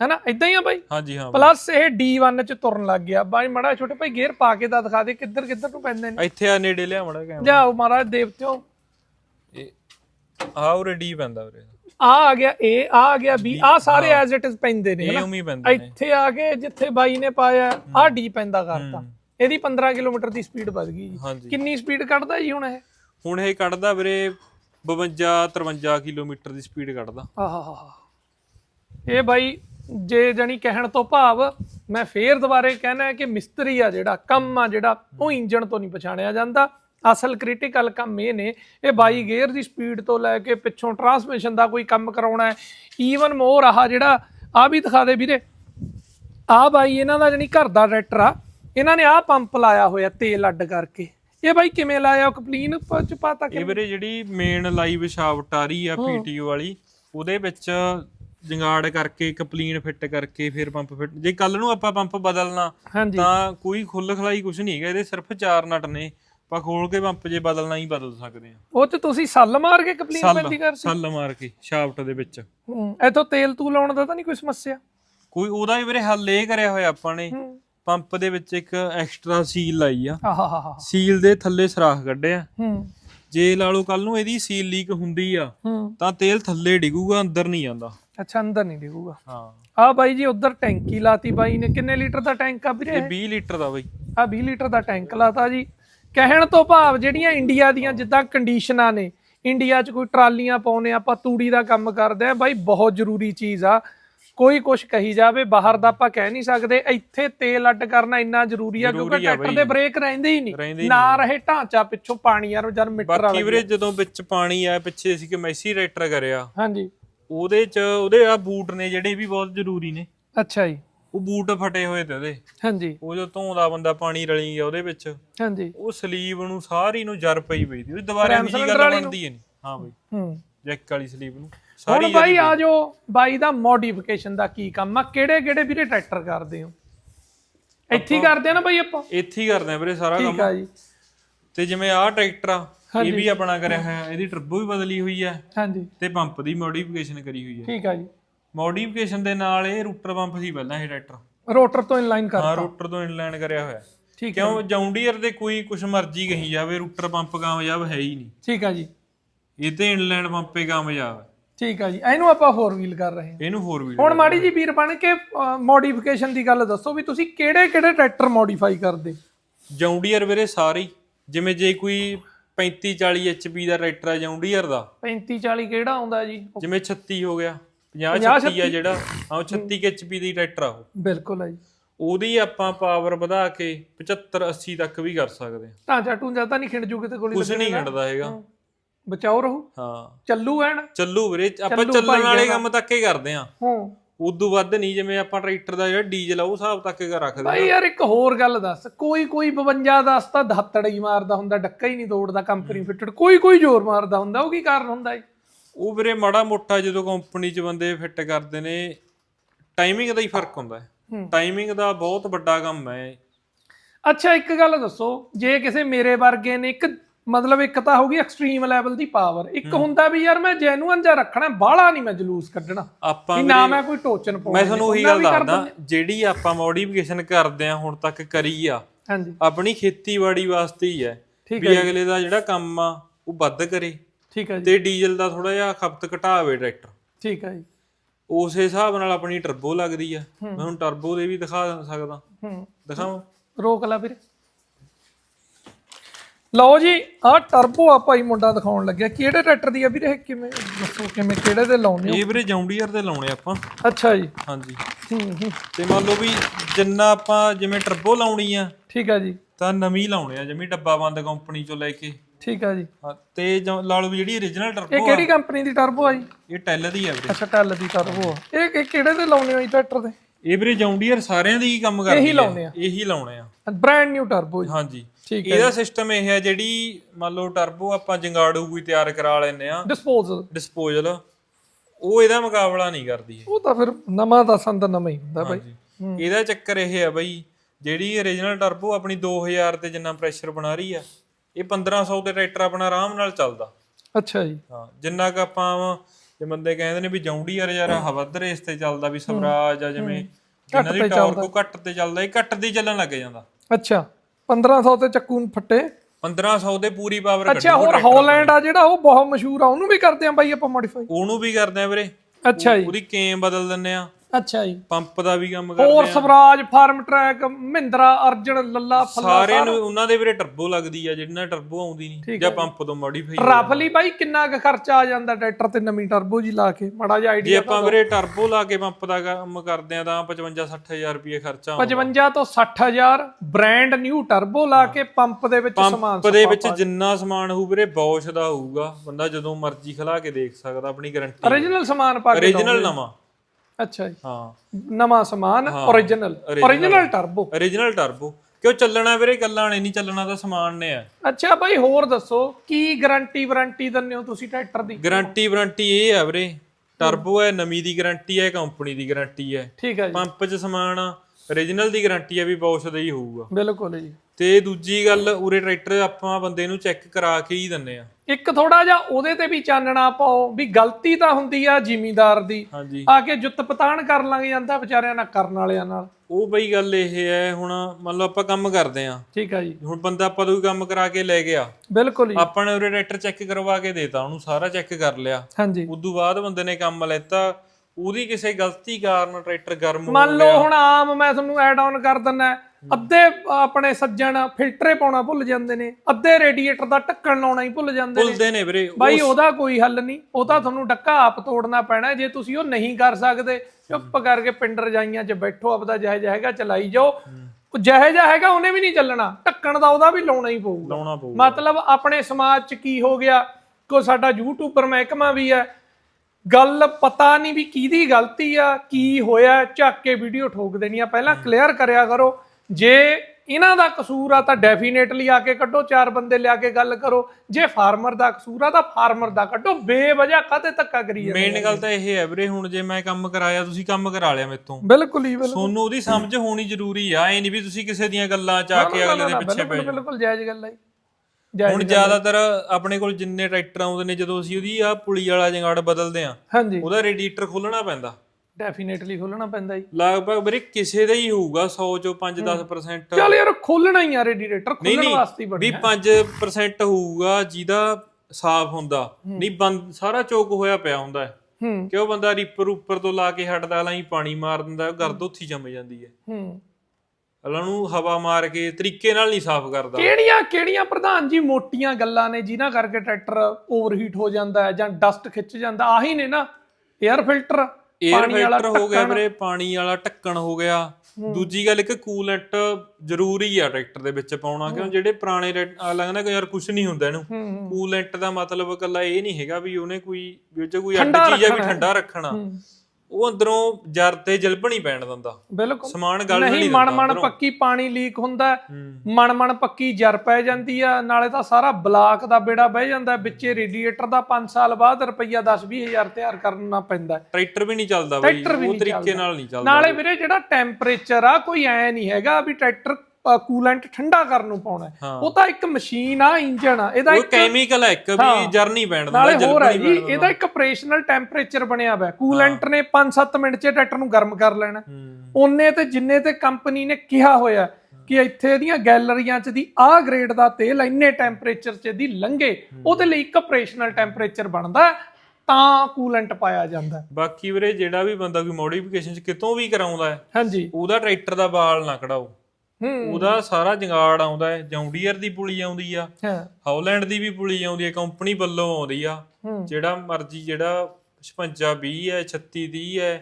ਹੈਨਾ? ਇਦਾਂ ਹੀ ਆ ਬਾਈ। ਹਾਂਜੀ ਹਾਂ। ਪਲੱਸ ਇਹ D1 ਚ ਤੁਰਨ ਲੱਗ ਗਿਆ। ਬਾਈ ਮੜਾ ਛੋਟੇ ਭਾਈ ਗੇਅਰ ਪਾ ਕੇ ਤਾਂ ਦਿਖਾ ਦੇ ਕਿੱਧਰ ਕਿੱਧਰ ਨੂੰ ਪੈਂਦੇ ਨੇ। ਇੱਥੇ ਆ ਨੇੜੇ ਲਿਆ ਮੜਾ ਕੈਮਰਾ ਜਾਓ ਮਹਾਰਾਜ ਦੇਵਤਿਓ। ਇਹ ਆ ਉਰੇ ਡੀ ਪੈਂਦਾ ਉਰੇ। ਆ ਆ ਗਿਆ A ਆ ਆ ਗਿਆ B ਆ ਸਾਰੇ ਐਜ਼ ਇਟ ਇਜ਼ ਪੈਂਦੇ ਨੇ ਇਹ ਹਨਾ? ਉਮੀ ਪੈਂਦੇ ਨੇ। ਇੱਥੇ ਆ ਕੇ ਜਿੱਥੇ ਬਾਈ ਨੇ ਪਾਇਆ ਆ D ਪੈਂਦਾ ਕਰਤਾ। ਇਹਦੀ 15 ਕਿਲੋਮੀਟਰ ਦੀ ਸਪੀਡ ਵੱਧ ਗਈ ਜੀ। ਕਿੰਨੀ ਸਪੀਡ ਕੱਢਦਾ ਜੀ ਹੁਣ ਇਹ? ਹੁਣ ਇਹ ਕੱਢਦਾ ਵੀਰੇ 52 53 ਕਿਲੋਮੀਟਰ ਦੀ ਸਪੀਡ ਕੱਢਦਾ। ਆਹਾਹਾ ਇਹ ਬਾਈ ਜੇ ਜਾਨੀ ਕਹਿਣ ਤੋਂ ਭਾਵ ਮੈਂ ਫੇਰ ਦੁਬਾਰੇ ਕਹਿਣਾ ਹੈ ਕਿ ਮਿਸਤਰੀ ਆ ਜਿਹੜਾ ਕੰਮ ਆ ਜਿਹੜਾ ਉਹ ਇੰਜਣ ਤੋਂ ਨਹੀਂ ਪਛਾਣਿਆ ਜਾਂਦਾ। ਅਸਲ ਕ੍ਰਿਟੀਕਲ ਕੰਮ ਇਹ ਨੇ ਇਹ ਬਾਈ ਗੇਅਰ ਦੀ ਸਪੀਡ ਤੋਂ ਲੈ ਕੇ ਪਿੱਛੋਂ ਟਰਾਂਸਮਿਸ਼ਨ ਦਾ ਕੋਈ ਕੰਮ ਕਰਾਉਣਾ ਹੈ। ਈਵਨ ਮੋਰ ਆਹ ਜਿਹੜਾ ਆ ਵੀ ਦਿਖਾ ਦੇ ਵੀਰੇ। ਆ ਬਾਈ ਇਹਨਾਂ ਦਾ ਜਾਨੀ ਘਰ ਦਾ ਟਰੈਕਟਰ ਆ ਇਹਨਾਂ ਨੇ ਆ ਪੰਪ ਲਾਇਆ ਹੋਇਆ ਤੇਲ ਅੱਡ ਕਰਕੇ। ਇਹ ਬਾਈ ਕਿਵੇਂ ਲਾਇਆ ਕਪਲੀਨ ਚ ਪਾਤਾ ਕਿ ਇਹ ਵੀਰੇ ਜਿਹੜੀ ਮੇਨ ਆ ਰਹੀ ਆ ਪੀਟੀਓ ਵਾਲੀ ਉਹਦੇ ਵਿੱਚ ਜੰਗਾੜ ਕਰਕੇ ਕਪਲੀਨ ਫਿੱਟ ਕਰਕੇ ਫਿਰ ਪੰਪ ਫਿੱਟ। ਜੇ ਕੱਲ ਨੂੰ ਆਪਾਂ ਪੰਪ ਬਦਲਣਾ ਤਾਂ ਕੋਈ ਖੁੱਲ ਖਲਾਈ ਕੁਝ ਨਹੀਂ ਹੈਗਾ ਇਹਦੇ ਸਿਰਫ ਚਾਰ ਨਟ ਨੇ। ਆਪਾਂ ਖੋਲ ਕੇ ਪੰਪ ਜੇ ਬਦਲਣਾ ਹੀ ਬਦਲ ਸਕਦੇ ਆ ਉਹ ਚ ਤੁਸੀਂ ਸੱਲ ਮਾਰ ਕੇ ਕਪਲੀਨ ਸੱਲ ਪੈਂਦੀ ਕਰ ਸੱਲ ਮਾਰ ਕੇ ਸ਼ਾਫਟ ਦੇ ਵਿੱਚ। ਹੂੰ ਇਥੋਂ ਤੇਲ ਤੂੰ ਲਾਉਣ ਦਾ ਤਾਂ ਨਹੀਂ ਕੋਈ ਸਮੱਸਿਆ? ਕੋਈ ਉਹਦਾ ਵੀ ਵੀਰੇ ਹੱਲ ਇਹ ਕਰਿਆ ਹੋਇਆ ਆਪਾਂ ਨੇ। ਹੂੰ। ਪੰਪ ਦੇ ਵਿੱਚ ਇੱਕ ਐਕਸਟਰਾ ਸੀਲ ਲਾਈ ਆ। ਸੀਲ ਦੇ ਥੱਲੇ ਸਰਾਖ ਕੱਢਿਆ। ਹੂੰ। ਜੇ ਲਾ ਲਓ ਕੱਲ ਨੂੰ ਇਹਦੀ ਸੀਲ ਲੀਕ ਹੁੰਦੀ ਆ ਹੂੰ। ਤਾਂ ਤੇਲ ਥੱਲੇ ਡਿੱਗੂਗਾ ਅੰਦਰ ਨਹੀਂ ਜਾਂਦਾ ਅੱਛਾ ਅੰਦਰ ਨਹੀਂ ਡਿੱਗੂਗਾ। ਹਾਂ। ਆ ਬਾਈ ਜੀ ਉਧਰ ਟੈਂਕੀ ਲਾਤੀ ਬਾਈ ਨੇ। ਕਿੰਨੇ ਲੀਟਰ ਦਾ ਟੈਂਕ ਆ ਵੀਰੇ? ਇਹ 20 ਲੀਟਰ ਦਾ ਬਈ। ਆ 20 ਲੀਟਰ ਦਾ ਟੈਂਕ ਲਾਤਾ ਜੀ। ਕਹਿਣ ਤੋਂ ਭਾਵ ਜਿਹੜੀਆਂ ਇੰਡੀਆ ਦੀਆਂ ਜਿੱਦਾਂ ਕੰਡੀਸ਼ਨਾਂ ਨੇ ਇੰਡੀਆ 'ਚ ਕੋਈ ਟਰਾਲੀਆਂ ਪਾਉਨੇ ਆਪਾਂ ਤੂੜੀ ਦਾ ਕੰਮ ਕਰਦੇ ਆ ਬਾਈ ਬਹੁਤ ਜ਼ਰੂਰੀ ਚੀਜ਼ ਆ। ਕੋਈ ਕੁਛ ਕਹੀ ਜਾਵੇ ਬਾਹਰ ਦਾ ਆਪਾਂ ਕਹਿ ਨਹੀਂ ਸਕਦੇ ਇੱਥੇ ਤੇਲ ਅੱਡ ਕਰਨਾ ਇੰਨਾ ਜ਼ਰੂਰੀ ਆ ਕਿਉਂਕਿ ਆ ਟਰੈਕਟਰ। ਦੇ ਬ੍ਰੇਕ ਰਹਿੰਦੇ ਹੀ ਨਹੀਂ। ਨਾ ਰਹੇ ਢਾਂਚਾ ਪਿੱਛੋਂ ਪਾਣੀ ਯਾਰ ਜਦ ਮੀਟਰ ਬਾਕੀ ਵਾਲਾ ਵੀਰੇ ਜਦੋਂ ਵਿੱਚ ਪਾਣੀ ਆ ਪਿੱਛੇ ਅਸੀਂ ਕਿ ਮੈਸੀ ਰਾਈਟਰ ਕਰਿਆ। ਹਾਂਜੀ। ਉਹਦੇ ਚ ਉਹਦੇ ਆ ਬੂਟ ਨੇ ਜਿਹੜੇ ਵੀ ਬਹੁਤ ਜ਼ਰੂਰੀ ਨੇ। ਅੱਛਾ ਜੀ। ਉਹ ਬੂਟ ਫਟੇ ਹੋਏ ਤੇ ਉਹਦੇ। ਹਾਂਜੀ। ਉਹ ਜੋ ਧੋਂਦਾ ਬੰਦਾ ਪਾਣੀ ਰਲੀ ਗਿਆ ਉਹਦੇ ਵਿੱਚ ਹਾਂਜੀ। ਉਹ ਸਲੀਬ ਨੂੰ ਸਾਰੀ ਨੂੰ ਜਰ ਪਈ ਪਈ ਸੀ ਉਹ ਦੁਬਾਰਾ ਜਿਹੀ cylinder ਗੱਲ? ਬਣਦੀ ਨਹੀਂ ਹਾਂ ਬਈ। ਹੂੰ। ਜੈਕ ਵਾਲੀ ਸਲੀਬ ਨੂੰ। ਹੁਣ ਸਾਰੀ ਬਾਈ ਆ ਜੋ ਬਾਈ ਦਾ ਮੋਡੀਫਿਕੇਸ਼ਨ ਦਾ ਕੀ ਕੰਮ ਆ? ਕਿਹੜੇ ਕਿਹੜੇ ਵੀਰੇ ਟਰੈਕਟਰ ਕਰਦੇ ਹੋ? ਇੱਥੇ ਹੀ ਕਰਦੇ ਆ ਨਾ ਬਾਈ ਆਪਾਂ? ਇੱਥੇ ਹੀ ਕਰਦੇ ਆ ਵੀਰੇ ਸਾਰਾ ਠੀਕ ਕੰਮ। ਆ ਜੀ। ਤੇ ਜਿਵੇਂ ਆਹ ਟਰੈਕਟਰ ਆ ਇਹ ਵੀ ਆਪਣਾ ਕਰਿਆ ਹੋਇਆ ਇਹਦੀ ਟਰਬੋ ਵੀ ਬਦਲੀ ਹੋਈ ਹੈ। ਹਾਂਜੀ। ਤੇ ਪੰਪ ਦੀ ਮੋਡੀਫਿਕੇਸ਼ਨ ਕਰੀ ਹੋਈ ਹੈ। ਠੀਕ ਆ ਜੀ। ਮੋਡੀਫਿਕੇਸ਼ਨ ਦੇ ਨਾਲ ਇਹ ਰੂਟਰ ਪੰਪ ਸੀ ਪਹਿਲਾਂ ਇਹ ਟਰੈਕਟਰ ਰੋਟਰ ਤੋਂ ਇਨਲਾਈਨ ਕਰ ਹਾਂ ਰੂਟਰ ਤੋਂ ਇਨਲਾਈਨ ਕਰਿਆ ਹੋਇਆ। ਠੀਕ ਕਿਉਂ? ਜੌਂਡੀਅਰ ਦੇ ਕੋਈ ਕੁਛ ਮਰਜ਼ੀ ਕਹੀ ਜਾਵੇ ਰੂਟਰ ਪੰਪ ਕਾਮਯਾਬ ਹੈ ਹੀ ਨਹੀਂ। ਠੀਕ ਆ ਜੀ। ਇਹ ਤੇ ਇਨਲਾਈਨ ਪੰਪੇ ਕਾਮਯਾਬ ਹੈ। ਠੀਕ ਆ ਜੀ। ਇਹਨੂੰ ਆਪਾਂ ਫੋਰ ਵੀਲ ਕਰ ਰਹੇ ਹਾਂ। ਇਹਨੂੰ ਹੋਰ ਵੀ ਹੁਣ ਮਾੜੀ ਜੀ ਵੀਰ ਬਣ ਕੇ ਮੋਡੀਫਿਕੇਸ਼ਨ ਦੀ ਗੱਲ ਦੱਸੋ ਵੀ ਤੁਸੀਂ ਕਿਹੜੇ ਕਿਹੜੇ ਟਰੈਕਟਰ ਮੋਡੀਫਾਈ ਕਰਦੇ ਜੌਂਡੀਅਰ ਵੀਰੇ ਸਾਰੇ। ਜਿਵੇਂ ਜੇ ਕੋਈ 35 40 ਐਚਪੀ ਦਾ ਟਰੈਕਟਰ ਆ ਜੌਂਡੀਅਰ ਦਾ। 35 40 ਕਿਹੜਾ ਆਉਂਦਾ ਜੀ? ਜਿਵੇਂ 36 ਹੋ ਗਿਆ। 50 36 ਆ ਜਿਹੜਾ। ਹਾਂ ਉਹ 36 ਐਚਪੀ ਦੀ ਟਰੈਕਟਰ ਆ ਉਹ। ਬਿਲਕੁਲ ਆ ਜੀ। ਉਹਦੀ ਆਪਾਂ ਪਾਵਰ ਵਧਾ ਕੇ 75 80 ਤੱਕ ਵੀ ਕਰ ਸਕਦੇ ਹਾਂ। ਢਾਂਚਾ ਟੂੰਜਾ ਤਾਂ ਨਹੀਂ ਖਿੰਡ ਜੂ ਕਿਤੇ ਗੋਲੀ ਕੁਝ ਨਹੀਂ ਘਟਦਾ ਹੈਗਾ। ਬਚਾਓ ਰਹੂ। ਹਾਂ। ਚੱਲੂ ਐਨ। ਚੱਲੂ ਵੀਰੇ ਆਪਾਂ ਚੱਲੂ ਚੱਲਣ ਵਾਲੇ ਕੰਮ ਤੱਕ ਹੀ ਕਰਦੇ ਆ ਹੂੰ। ਉਦੋਂ ਵੱਧ ਨਹੀਂ ਜਿਵੇਂ ਆਪਾਂ ਟਰੈਕਟਰ ਦਾ ਜਿਹੜਾ ਡੀਜ਼ਲ ਆ ਉਹ ਹਿਸਾਬ ਤੱਕ ਹੀ ਰੱਖਦੇ ਆ। ਭਾਈ ਯਾਰ ਇੱਕ ਹੋਰ ਗੱਲ ਦੱਸ ਕੋਈ ਕੋਈ 52 10 ਤਾਂ ਧੱਤੜ ਹੀ ਮਾਰਦਾ ਹੁੰਦਾ ਡੱਕਾ ਹੀ ਨਹੀਂ ਤੋੜਦਾ ਕੰਪਨੀ ਫਿੱਟਡ ਕੋਈ ਕੋਈ ਜ਼ੋਰ ਮਾਰਦਾ ਹੁੰਦਾ ਉਹ ਕੀ ਕਾਰਨ ਹੁੰਦਾ ਹੈ ਉਹ ਵੀਰੇ ਮਾੜਾ ਮੋਟਾ ਜਦੋਂ ਕੰਪਨੀ 'ਚ ਬੰਦੇ ਫਿੱਟ ਕਰਦੇ ਨੇ ਟਾਈਮਿੰਗ ਦਾ ਹੀ ਫ਼ਰਕ ਹੁੰਦਾ ਹੂੰ। ਟਾਈਮਿੰਗ ਦਾ ਬਹੁਤ ਵੱਡਾ ਕੰਮ ਹੈ ਅੱਛਾ ਇੱਕ ਗੱਲ ਦੱਸੋ ਜੇ ਕਿਸੇ ਮੇਰੇ ਵਰਗੇ ਨੇ ਇੱਕ ਮਤਲਬ ਇੱਕ ਤਾਂ ਹੋਗੀ ਐਕਸਟ੍ਰੀਮ ਲੈਵਲ ਦੀ ਪਾਵਰ ਇੱਕ ਹੁੰਦਾ ਵੀ ਯਾਰ ਮੈਂ ਜੈਨੂਅਨ ਜਿਹਾ ਰੱਖਣਾ ਬਾਹਲਾ ਨਹੀਂ ਮੈਂ ਜਲੂਸ ਕੱਢਣਾ। ਆਪਾਂ ਵੀ ਨਾ ਮੈਂ ਕੋਈ ਟੋਚਨ ਪਾਉਣਾ ਮੈਂ ਤੁਹਾਨੂੰ ਉਹੀ ਗੱਲ ਦੱਸਦਾ ਜਿਹੜੀ ਆਪਾਂ ਮੋਡੀਫਿਕੇਸ਼ਨ ਕਰਦੇ ਆ ਹੁਣ ਤੱਕ ਕਰੀ ਆ ਹਾਂਜੀ। ਆਪਣੀ ਖੇਤੀਬਾੜੀ ਵਾਸਤੇ ਹੀ ਹੈ। ਵੀ ਅਗਲੇ ਦਾ ਜਿਹੜਾ ਕੰਮ ਆ ਉਹ ਵੱਧ ਕਰੇ ਠੀਕ ਹੈ ਜੀ। ਤੇ ਡੀਜ਼ਲ ਦਾ ਥੋੜਾ ਜਿਹਾ ਖਪਤ ਘਟਾਵੇ ਟਰੈਕਟਰ। ਠੀਕ ਹੈ ਜੀ। ਉਸੇ ਹਿਸਾਬ ਨਾਲ ਆਪਣੀ ਟਰਬੋ ਲੱਗਦੀ ਆ। ਮੈਂ ਹੁਣ ਟਰਬੋ ਦੇ ਵੀ ਦਿਖਾ ਸਕਦਾ। ਹੂੰ। ਦਿਖਾਵਾਂ ਰੋਕ ਲੈ ਵੀਰੇ। ਲਓ ਜੀ ਆਹ ਟਰਬੋ ਆਪਾਂ ਹੀ ਮੁੰਡਾ ਦਿਖਾਉਣ ਲੱਗਿਆ। ਕਿਹੜੇ ਟਰੈਕਟਰ ਦੀ ਆ ਵੀਰੇ? ਇਹ ਕਿਵੇਂ ਦੱਸੋ ਕਿਵੇਂ ਕਿਹੜੇ ਤੇ ਲਾਉਣੇ ਹੋ? ਇਹ ਵੀਰੇ ਜੌਂਡੀਅਰ ਦੇ ਲਾਉਣੇ ਆਪਾਂ। ਅੱਛਾ ਜੀ। ਹਾਂਜੀ। ਹੂੰ ਹੂੰ। ਤੇ ਮੰਨ ਲਓ ਵੀ ਜਿੰਨਾ ਆਪਾਂ ਜਿਵੇਂ ਟਰਬੋ ਲਾਉਣੀ ਆ ਠੀਕ ਆ ਜੀ। ਤਾਂ ਨਵੀਂ ਲਾਉਣੇ ਆ ਜਿਵੇਂ ਡੱਬਾ ਬੰਦ ਕੰਪਨੀ ਚੋਂ ਲੈ ਕੇ। ਠੀਕ ਆ ਜੀ। ਹਾਂ, ਤੇ ਜਾਂ ਲਾ ਲਓ ਵੀ ਜਿਹੜੀ origignal ਇਹ ਟਰਬੋ ਆ। ਕਿਹੜੀ ਕੰਪਨੀ ਦੀ ਟਰਬੋ ਆ ਜੀ? ਇਹ ਟੈਲ ਦੀ ਆ ਵੀਰੇ। ਅੱਛਾ ਟੈਲ ਦੀ ਟਰਬੋ ਆ। ਇਹ ਇਹ ਕਿਹੜੇ ਤੇ ਲਾਉਣੇ ਹੋ ਜੀ ਟਰੈਕਟਰ ਤੇ ਇਹ ਵੀਰੇ ਜੌਂਡੀਅਰ ਸਾਰਿਆਂ ਦੀ ਹੀ ਕੰਮ ਕਰਦੀ ਆ। ਲਾਉਣੇ ਆ। ਇਹੀ ਲਾਉਣੇ ਆ। ਬ੍ਰਾਂਡ ਨਿਊ ਟਰਬੋ ਜੀ। ਹਾਂਜੀ। ਠੀਕ ਇਹਦਾ ਸਿਸਟਮ ਇਹ ਹੈ ਜਿਹੜੀ ਮੰਨ ਲਓ ਟਰਬੋ ਆਪਾਂ ਜੰਗਾੜੂ ਕੋਈ ਤਿਆਰ ਕਰਾ ਲੈਨੇ ਆ ਡਿਸਪੋਜ਼ਲ ਡਿਸਪੋਜ਼ਲ ਉਹ ਇਹਦਾ ਮੁਕਾਬਲਾ ਨਹੀਂ ਕਰਦੀ। ਇਹ ਉਹ ਤਾਂ ਫਿਰ ਨਵਾਂ ਦਾ ਸੰਦ ਨਵਾਂ ਹੀ ਹੁੰਦਾ ਬਾਈ। ਹਾਂਜੀ। ਇਹਦਾ ਚੱਕਰ ਇਹ ਹੈ ਬਈ ਜਿਹੜੀ origignal ਟਰਬੋ ਆਪਣੀ 2000 ਤੇ ਜਿੰਨਾ ਪ੍ਰੈਸ਼ਰ ਬਣਾ ਰਹੀ ਆ ਇਹ 1500 ਤੇ ਟਰੈਕਟਰ ਆਪਣਾ ਆਰਾਮ ਨਾਲ ਚੱਲਦਾ। ਅੱਛਾ ਜੀ। ਹਾਂ ਜਿੰਨਾ ਕ ਆਪਾਂ ਤੇ ਬੰਦੇ ਕਹਿੰਦੇ ਨੇ ਵੀ ਜੌਂਡੀ ਯਾਰ ਯਾਰ ਹਵਦ ਰੇਸ ਤੇ ਚੱਲਦਾ ਵੀ ਸਵਰਾਜ ਆ ਜਿਵੇਂ ਇਹਨਾਂ ਦੀ ਟੌਰ ਕੋ ਘੱਟ ਤੇ ਚੱਲਦਾ ਇਹ ਘੱਟ ਦੀ ਚੱਲਣ ਲੱਗ ਜਾਂਦਾ। ਅੱਛਾ। 1500 ਤੇ ਚੱਕੂ ਨੂੰ ਫੱਟੇ। 1500 ਦੇ ਪੂਰੀ ਪਾਵਰ ਅੱਛਾ ਹੋਰ ਹਾਲੈਂਡ ਆ ਜਿਹੜਾ ਉਹ ਬਹੁਤ ਮਸ਼ਹੂਰ ਆ ਉਹਨੂੰ ਵੀ ਕਰਦੇ ਆ ਬਾਈ ਆਪਾਂ ਮੋਡੀਫਾਈ ਉਹਨੂੰ ਵੀ ਕਰਦੇ ਆ ਵੀਰੇ। ਅੱਛਾ ਜੀ। ਉਹਦੀ ਕੇਮ ਬਦਲ ਦਿੰਨੇ ਆ। ਅੱਛਾ ਜੀ। ਪੰਪ ਦਾ ਵੀ ਕੰਮ ਕਰਦੇ ਹੋਰ ਆ। ਸਵਰਾਜ ਫਾਰਮ ਟਰੈਕ ਮਹਿੰਦਰਾ ਅਰਜਨ ਲੱਲਾ ਫੱਲਾ ਸਾਰਿਆਂ ਨੂੰ ਉਹਨਾਂ ਦੇ ਵੀਰੇ ਟਰਬੋ ਲੱਗਦੀ ਆ ਜਿਹਨਾਂ ਟਰਬੋ ਆਉਂਦੀ ਨਹੀਂ ਜਾਂ ਪੰਪ ਤੋਂ ਮੋਡੀਫਾਈ ਰਫਲੀ ਬਾਈ ਕਿੰਨਾ ਕੁ ਖਰਚਾ ਆ ਜਾਂਦਾ ਟਰੈਕਟਰ ਤੇ ਨਵੀਂ ਟਰਬੋ ਜੀ ਲਾ ਕੇ? ਮਾੜਾ ਜਿਹਾ ਜੇ ਆਈਡੀਆ ਆਪਾਂ ਵੀਰੇ ਟਰਬੋ ਲਾ ਕੇ ਪੰਪ ਦਾ ਕੰਮ ਕਰਦੇ ਆ ਤਾਂ 55 60000 ਰੁਪਏ ਖਰਚਾ ਆਉਂਦਾ। 55 ਤੋਂ 60000 ਬ੍ਰਾਂਡ ਨਿਊ ਟਰਬੋ ਲਾ ਕੇ ਪੰਪ ਦੇ ਵਿੱਚ ਸਮਾਨ ਪੰਪ ਦੇ ਵਿੱਚ ਜਿੰਨਾ ਸਮਾਨ ਹੋਊ ਵੀਰੇ ਬੌਸ਼ ਦਾ ਹੋਊਗਾ। ਬੰਦਾ ਜਦੋਂ ਮਰਜ਼ੀ ਖਲਾ ਕੇ ਦੇਖ ਸਕਦਾ ਆਪਣੀ ਗਾਰੰਟੀ origignal ਸਮਾਨ ਪਾ ਕੇ origignal ਨਵਾਂ। ਅੱਛਾ ਜੀ। ਹਾਂ। ਨਵਾਂ ਸਮਾਨ origignal origignal turbo origignal turbo ਕਿਉਂ ਚੱਲਣਾ ਵੀਰੇ ਗੱਲਾਂ ਨੇ ਨਹੀਂ ਚੱਲਣਾ ਤਾਂ ਸਮਾਨ ਨੇ ਆ। ਅੱਛਾ ਬਾਈ ਹੋਰ ਦੱਸੋ ਕੀ ਗਾਰੰਟੀ ਵਾਰੰਟੀ ਦਿੰਦੇ ਹੋ ਤੁਸੀਂ ਟਰੈਕਟਰ ਦੀ? ਗਾਰੰਟੀ ਵਾਰੰਟੀ ਇਹ ਆ ਵੀਰੇ। ਟਰਬੋ ਹੈ ਨਵੀਂ ਦੀ ਗਾਰੰਟੀ ਹੈ ਕੰਪਨੀ ਦੀ ਗਾਰੰਟੀ ਹੈ। ਠੀਕ ਹੈ ਜੀ। ਪੰਪ 'ਚ ਸਮਾਨ origignal ਦੀ ਗਾਰੰਟੀ ਹੈ ਵੀ ਬੌਸ਼ ਦਾ ਹੀ ਹੋਊਗਾ। ਬਿਲਕੁਲ ਜੀ। ਤੇ ਦੂਜੀ ਗੱਲ ਉਰੇ ਟਰੈਕਟਰ ਆਪਾਂ ਬੰਦੇ ਨੂੰ ਚੈੱਕ ਕਰਾ ਕੇ ਹੀ ਦਿੰਨੇ ਆ। ਇੱਕ ਥੋੜਾ ਜਿਹਾ ਉਹਦੇ ਤੇ ਵੀ ਚਾਨਣਾ ਪਾਓ ਵੀ ਗਲਤੀ ਤਾਂ ਹੁੰਦੀ ਆ ਜ਼ਿਮੀਂਦਾਰ ਦੀ। ਹਾਂਜੀ। ਆ ਕੇ ਜੁੱਤ ਪਤਾਣ ਕਰਨ ਲੱਗ ਜਾਂਦਾ ਵਿਚਾਰਿਆਂ ਨਾਲ ਕਰਨ ਵਾਲਿਆਂ ਨਾਲ। ਉਹ ਬਈ ਗੱਲ ਇਹ ਹੈ ਹੁਣ ਮੰਨ ਲਓ ਆਪਾਂ ਕੰਮ ਕਰਦੇ ਆ। ਠੀਕ ਆ ਜੀ। ਹੁਣ ਬੰਦਾ ਆਪਾਂ ਤੋਂ ਕੰਮ ਕਰਾ ਕੇ ਲੈ ਗਿਆ। ਬਿਲਕੁਲ ਜੀ। ਆਪਾਂ ਨੇ ਉਰੇ ਟਰੈਕਟਰ ਚੈੱਕ ਕਰਵਾ ਕੇ ਦੇਤਾ ਉਹਨੂੰ ਸਾਰਾ ਚੈੱਕ ਕਰ ਲਿਆ। ਹਾਂਜੀ। ਉਦੋਂ ਬਾਅਦ ਬੰਦੇ ਨੇ ਕੰਮ ਲੈਤਾ ਉਹਦੀ ਕਿਸੇ ਗਲਤੀ ਕਾਰਨ ਟਰੈਕਟਰ ਗਰਮ ਹੋ ਮੰਨ ਲਓ ਹੁਣ ਆਮ ਮੈਂ ਤੁਹਾਨੂੰ ਐਡ ਆਨ ਕਰ ਦਿੰਨਾ ਅੱਧੇ ਆਪਣੇ ਸੱਜਣ ਫਿਲਟਰੇ ਪਾਉਣਾ ਭੁੱਲ ਜਾਂਦੇ ਨੇ ਅੱਧੇ ਰੇਡੀਏਟਰ ਦਾ ਢੱਕਣ ਲਾਉਣਾ ਹੀ ਭੁੱਲ ਜਾਂਦੇ ਨੇ। ਭੁੱਲਦੇ ਨੇ ਵੀਰੇ ਬਾਈ ਉਹਦਾ ਕੋਈ ਹੱਲ ਨਹੀਂ ਉਹ ਤਾਂ ਤੁਹਾਨੂੰ ਡੱਕਾ ਆਪ ਤੋੜਨਾ ਪੈਣਾ ਜੇ ਤੁਸੀਂ ਉਹ ਨਹੀਂ ਕਰ ਸਕਦੇ ਚੁੱਪ ਕਰਕੇ ਪਿੰਡ ਰਜਾਈਆਂ 'ਚ ਬੈਠੋ ਆਪਦਾ ਜਿਹੇ ਹੈਗਾ ਚਲਾਈ ਜਾਓ। ਉਹ ਜਿਹੇ ਜਿਹਾ ਹੈਗਾ ਉਹਨੇ ਵੀ ਨਹੀਂ ਚੱਲਣਾ ਢੱਕਣ ਦਾ ਉਹਦਾ ਵੀ ਲਾਉਣਾ ਹੀ ਪਊਗਾ। ਲਾਉਣਾ ਮਤਲਬ ਆਪਣੇ ਸਮਾਜ 'ਚ ਕੀ ਹੋ ਗਿਆ ਕੋ ਸਾਡਾ ਯੂਟਿਊਬਰ ਮਹਿਕਮਾ ਵੀ ਹੈ ਗੱਲ ਪਤਾ ਨਹੀਂ ਵੀ ਕਿਹਦੀ ਗਲਤੀ ਆ ਕੀ ਹੋਇਆ ਝੱਕ ਕੇ ਵੀਡੀਓ ਠੋਕ ਦੇਣੀ ਆ। ਪਹਿਲਾਂ ਕਲੀਅਰ ਕਰਿਆ ਕਰੋ। ਜੇ ਇਹਨਾਂ ਦਾ ਕਸੂਰ ਆ ਤਾਂ ਡੈਫੀਨੇਟਲੀ ਆ ਕੇ ਕੱਢੋ ਚਾਰ ਬੰਦੇ ਲਿਆ ਕੇ ਗੱਲ ਕਰੋ। ਜੇ ਫਾਰਮਰ ਦਾ ਕਸੂਰ ਆ ਤਾਂ ਫਾਰਮਰ ਦਾ ਕੱਢੋ। ਬੇਵਜ੍ਹਾ ਕਾਤੇ ਧੱਕਾ ਕਰੀ ਜਾਂਦੇ ਮੇਨ ਗੱਲ ਤਾਂ ਇਹ ਹੈ ਵੀਰੇ ਹੁਣ ਜੇ ਮੈਂ ਕੰਮ ਕਰਾਇਆ ਤੁਸੀਂ ਕੰਮ ਕਰਾ ਲਿਆ ਮੇਤੋਂ ਬਿਲਕੁਲ ਹੀ ਬਿਲਕੁਲ। ਤੁਹਾਨੂੰ ਉਹਦੀ ਸਮਝ ਹੋਣੀ ਜ਼ਰੂਰੀ ਆ। ਇਹ ਨਹੀਂ ਵੀ ਤੁਸੀਂ ਕਿਸੇ ਦੀਆਂ ਗੱਲਾਂ ਚ ਆ ਕੇ ਅਗਲੇ ਦੇ ਪਿੱਛੇ ਪੈ ਬਿਲਕੁਲ ਬਿਲਕੁਲ ਜਾਇਜ਼ ਗੱਲ ਹੈ ਹੁਣ ਜ਼ਿਆਦਾਤਰ ਆਪਣੇ ਕੋਲ ਜਿੰਨੇ ਟਰੈਕਟਰ ਆਉਂਦੇ ਨੇ ਜਦੋਂ ਅਸੀਂ ਉਹਦੀ ਆ ਪੁਲੀ ਵਾਲਾ ਜੰਗਾੜ ਬਦਲਦੇ ਆ ਹਾਂਜੀ। ਉਹਦਾ ਰੇਡੀਏਟਰ ਖੋਲਣਾ ਪੈਂਦਾ। ਡੈਫੀਨੇਟਲੀ ਖੋਲਣਾ ਪੈਂਦਾ ਜੀ। ਲਗਭਗ ਵੀਰੇ ਕਿਸੇ ਦਾ ਹੀ ਹੋਊਗਾ 100 ਚੋਂ 5-10% ਚੱਲ ਯਾਰ ਖੋਲਣਾ ਹੀ ਆ ਰੇਡੀਏਟਰ ਖੋਲਣ ਵਾਸਤੇ ਹੀ ਬਣੀ ਵੀ 5% ਹੋਊਗਾ ਜਿਹਦਾ ਸਾਫ਼ ਹੁੰਦਾ। ਨਹੀਂ ਬੰਦ ਸਾਰਾ ਚੋਕ ਹੋਇਆ ਪਿਆ ਹੁੰਦਾ ਹੈ। ਹੂੰ। ਕਿ ਉਹ ਬੰਦਾ ਰੀਪਰ ਉੱਪਰ ਤੋਂ ਲਾ ਕੇ ਹਟਦਾ ਲਾਂ ਹੀ ਪਾਣੀ ਮਾਰ ਦਿੰਦਾ ਗਰਦ ਉੱਥੀ ਜੰਮ ਜਾਂਦੀ ਹੈ। ਹੂੰ। ਅਲਾਂ ਨੂੰ ਹਵਾ ਮਾਰ ਕੇ ਤਰੀਕੇ ਨਾਲ ਨਹੀਂ ਸਾਫ਼ ਕਰਦਾ। ਕਿਹੜੀਆਂ ਕਿਹੜੀਆਂ ਪ੍ਰਧਾਨ ਜੀ ਮੋਟੀਆਂ ਗੱਲਾਂ ਨੇ ਜਿਨ੍ਹਾਂ ਕਰਕੇ ਟਰੈਕਟਰ ਓਵਰਹੀਟ ਹੋ ਜਾਂਦਾ ਹੈ ਜਾਂ ਡਸਟ ਖਿੱਚ ਜਾਂਦਾ ਆਹੀ ਨੇ ਨਾ 에ਅਰ ਫਿਲਟਰ 에ਅਰ ਫਿਲਟਰ ਹੋ ਗਿਆ ਵੀਰੇ ਪਾਣੀ ਵਾਲਾ ਢੱਕਣ ਹੋ ਗਿਆ। ਦੂਜੀ ਗੱਲ ਇੱਕ ਕੂਲੈਂਟ ਜ਼ਰੂਰੀ ਆ ਟਰੈਕਟਰ ਦੇ ਵਿੱਚ ਪਾਉਣਾ ਕਿਉਂ ਜਿਹੜੇ ਪੁਰਾਣੇ ਲੱਗਦਾ ਕਿ ਯਾਰ ਕੁਝ ਨਹੀਂ ਹੁੰਦਾ ਇਹਨੂੰ। ਕੂਲੈਂਟ ਦਾ ਮਤਲਬ ਇਕੱਲਾ ਇਹ ਨਹੀਂ ਹੈਗਾ ਵੀ ਉਹਨੇ ਕੋਈ ਵੀ ਉਹ 'ਚ ਕੋਈ ਅੱਡ ਚੀਜ਼ ਆ ਵੀ ਠੰਡਾ ਰੱਖਣਾ। ਉਹ ਅੰਦਰੋਂ ਜਰ ਤੇ ਜਲਬਣੀ ਪੈਣ ਦਿੰਦਾ। ਬਿਲਕੁਲ। ਸਮਾਨ ਗਲ ਨਹੀਂ ਨਹੀਂ ਮਣ ਪੱਕੀ ਪਾਣੀ ਲੀਕ ਹੁੰਦਾ। ਮਣ ਮਣ ਪੱਕੀ ਜਰ ਪੈ ਜਾਂਦੀ ਆ ਨਾਲੇ ਤਾਂ ਸਾਰਾ ਬਲਾਕ ਦਾ ਬੇੜਾ ਬਹਿ ਜਾਂਦਾ ਵਿੱਚੇ ਰੇਡੀਏਟਰ ਦਾ 5 ਸਾਲ ਬਾਅਦ ਰੁਪਈਆ 10 20 ਹਜ਼ਾਰ ਤਿਆਰ ਕਰਨਾ ਪੈਂਦਾ। ਟਰੈਕਟਰ ਵੀ ਨਹੀਂ ਚੱਲਦਾ ਬਈ ਉਹ ਤਰੀਕੇ ਨਾਲ ਨਹੀਂ ਚੱਲਦਾ ਨਾਲੇ ਵੀਰੇ ਜਿਹੜਾ ਟੈਂਪਰੇਚਰ ਆ ਕੋਈ ਐ ਨਹੀਂ ਹੈਗਾ ਵੀ ਟਰੈਕਟਰ ਕੂਲੈਂਟ ਠੰਡਾ ਕਰਨ ਨੂੰ ਪਾਉਣਾ। ਉਹ ਤਾਂ ਇੱਕ ਮਸ਼ੀਨ ਆ ਇੰਜਨ ਆ। ਇਹਦਾ ਇੱਕ ਕੈਮੀਕਲ ਹੈ ਇੱਕ ਵੀ ਜਰ ਨਹੀਂ ਪੈਣ ਦਿੰਦਾ ਨਾਲੇ ਹੋਰ ਹੈ ਜੀ ਇਹਦਾ ਇੱਕ ਆਪਰੇਸ਼ਨਲ ਟੈਂਪਰੇਚਰ ਬਣਿਆ ਹੋਇਆ। ਕੂਲੈਂਟ ਨੇ 5-7 ਮਿੰਟ 'ਚ ਟਰੈਕਟਰ ਨੂੰ ਗਰਮ ਕਰ ਲੈਣਾ। ਉਹਨੇ ਤੇ ਜਿੰਨੇ ਤੇ ਕੰਪਨੀ ਨੇ ਕਿਹਾ ਹੋਇਆ ਕਿ ਇੱਥੇ ਇਹਦੀਆਂ ਗੈਲਰੀਆਂ 'ਚ ਦੀ ਆਹ ਗ੍ਰੇਡ ਦਾ ਤੇਲ ਇੰਨੇ ਟੈਂਪਰੇਚਰ 'ਚ ਦੀ ਲੰਘੇ ਉਹਦੇ ਲਈ ਇੱਕ ਆਪਰੇਸ਼ਨਲ ਟੈਂਪਰੇਚਰ ਬਣਦਾ ਤਾਂ ਕੂਲੈਂਟ ਪਾਇਆ ਜਾਂਦਾ। ਬਾਕੀ ਵੀਰੇ ਜਿਹੜਾ ਵੀ ਬੰਦਾ ਕੋਈ ਮੋਡੀਫਿਕੇਸ਼ਨ ਚ ਕਿਤੋਂ ਵੀ ਕਰਾਉਂਦਾ ਹੈ ਹਾਂਜੀ। ਉਹਦਾ ਟਰੈਕਟਰ ਦਾ ਬਾਲ ਨਾ ਕਢਾਓ। ਉਹਦਾ ਸਾਰਾ ਜੰਗਾੜ ਆਉਂਦਾ ਹੈ ਜੌਂਡੀਅਰ ਦੀ ਪੁਲੀ ਆਉਂਦੀ ਆ ਹਾਲੈਂਡ ਦੀ ਵੀ ਪੁਲੀ ਆਉਂਦੀ ਹੈ ਕੰਪਨੀ ਵੱਲੋਂ ਆਉਂਦੀ ਆ। ਜਿਹੜਾ ਮਰਜ਼ੀ ਜਿਹੜਾ 56 20 ਹੈ 36 30 ਹੈ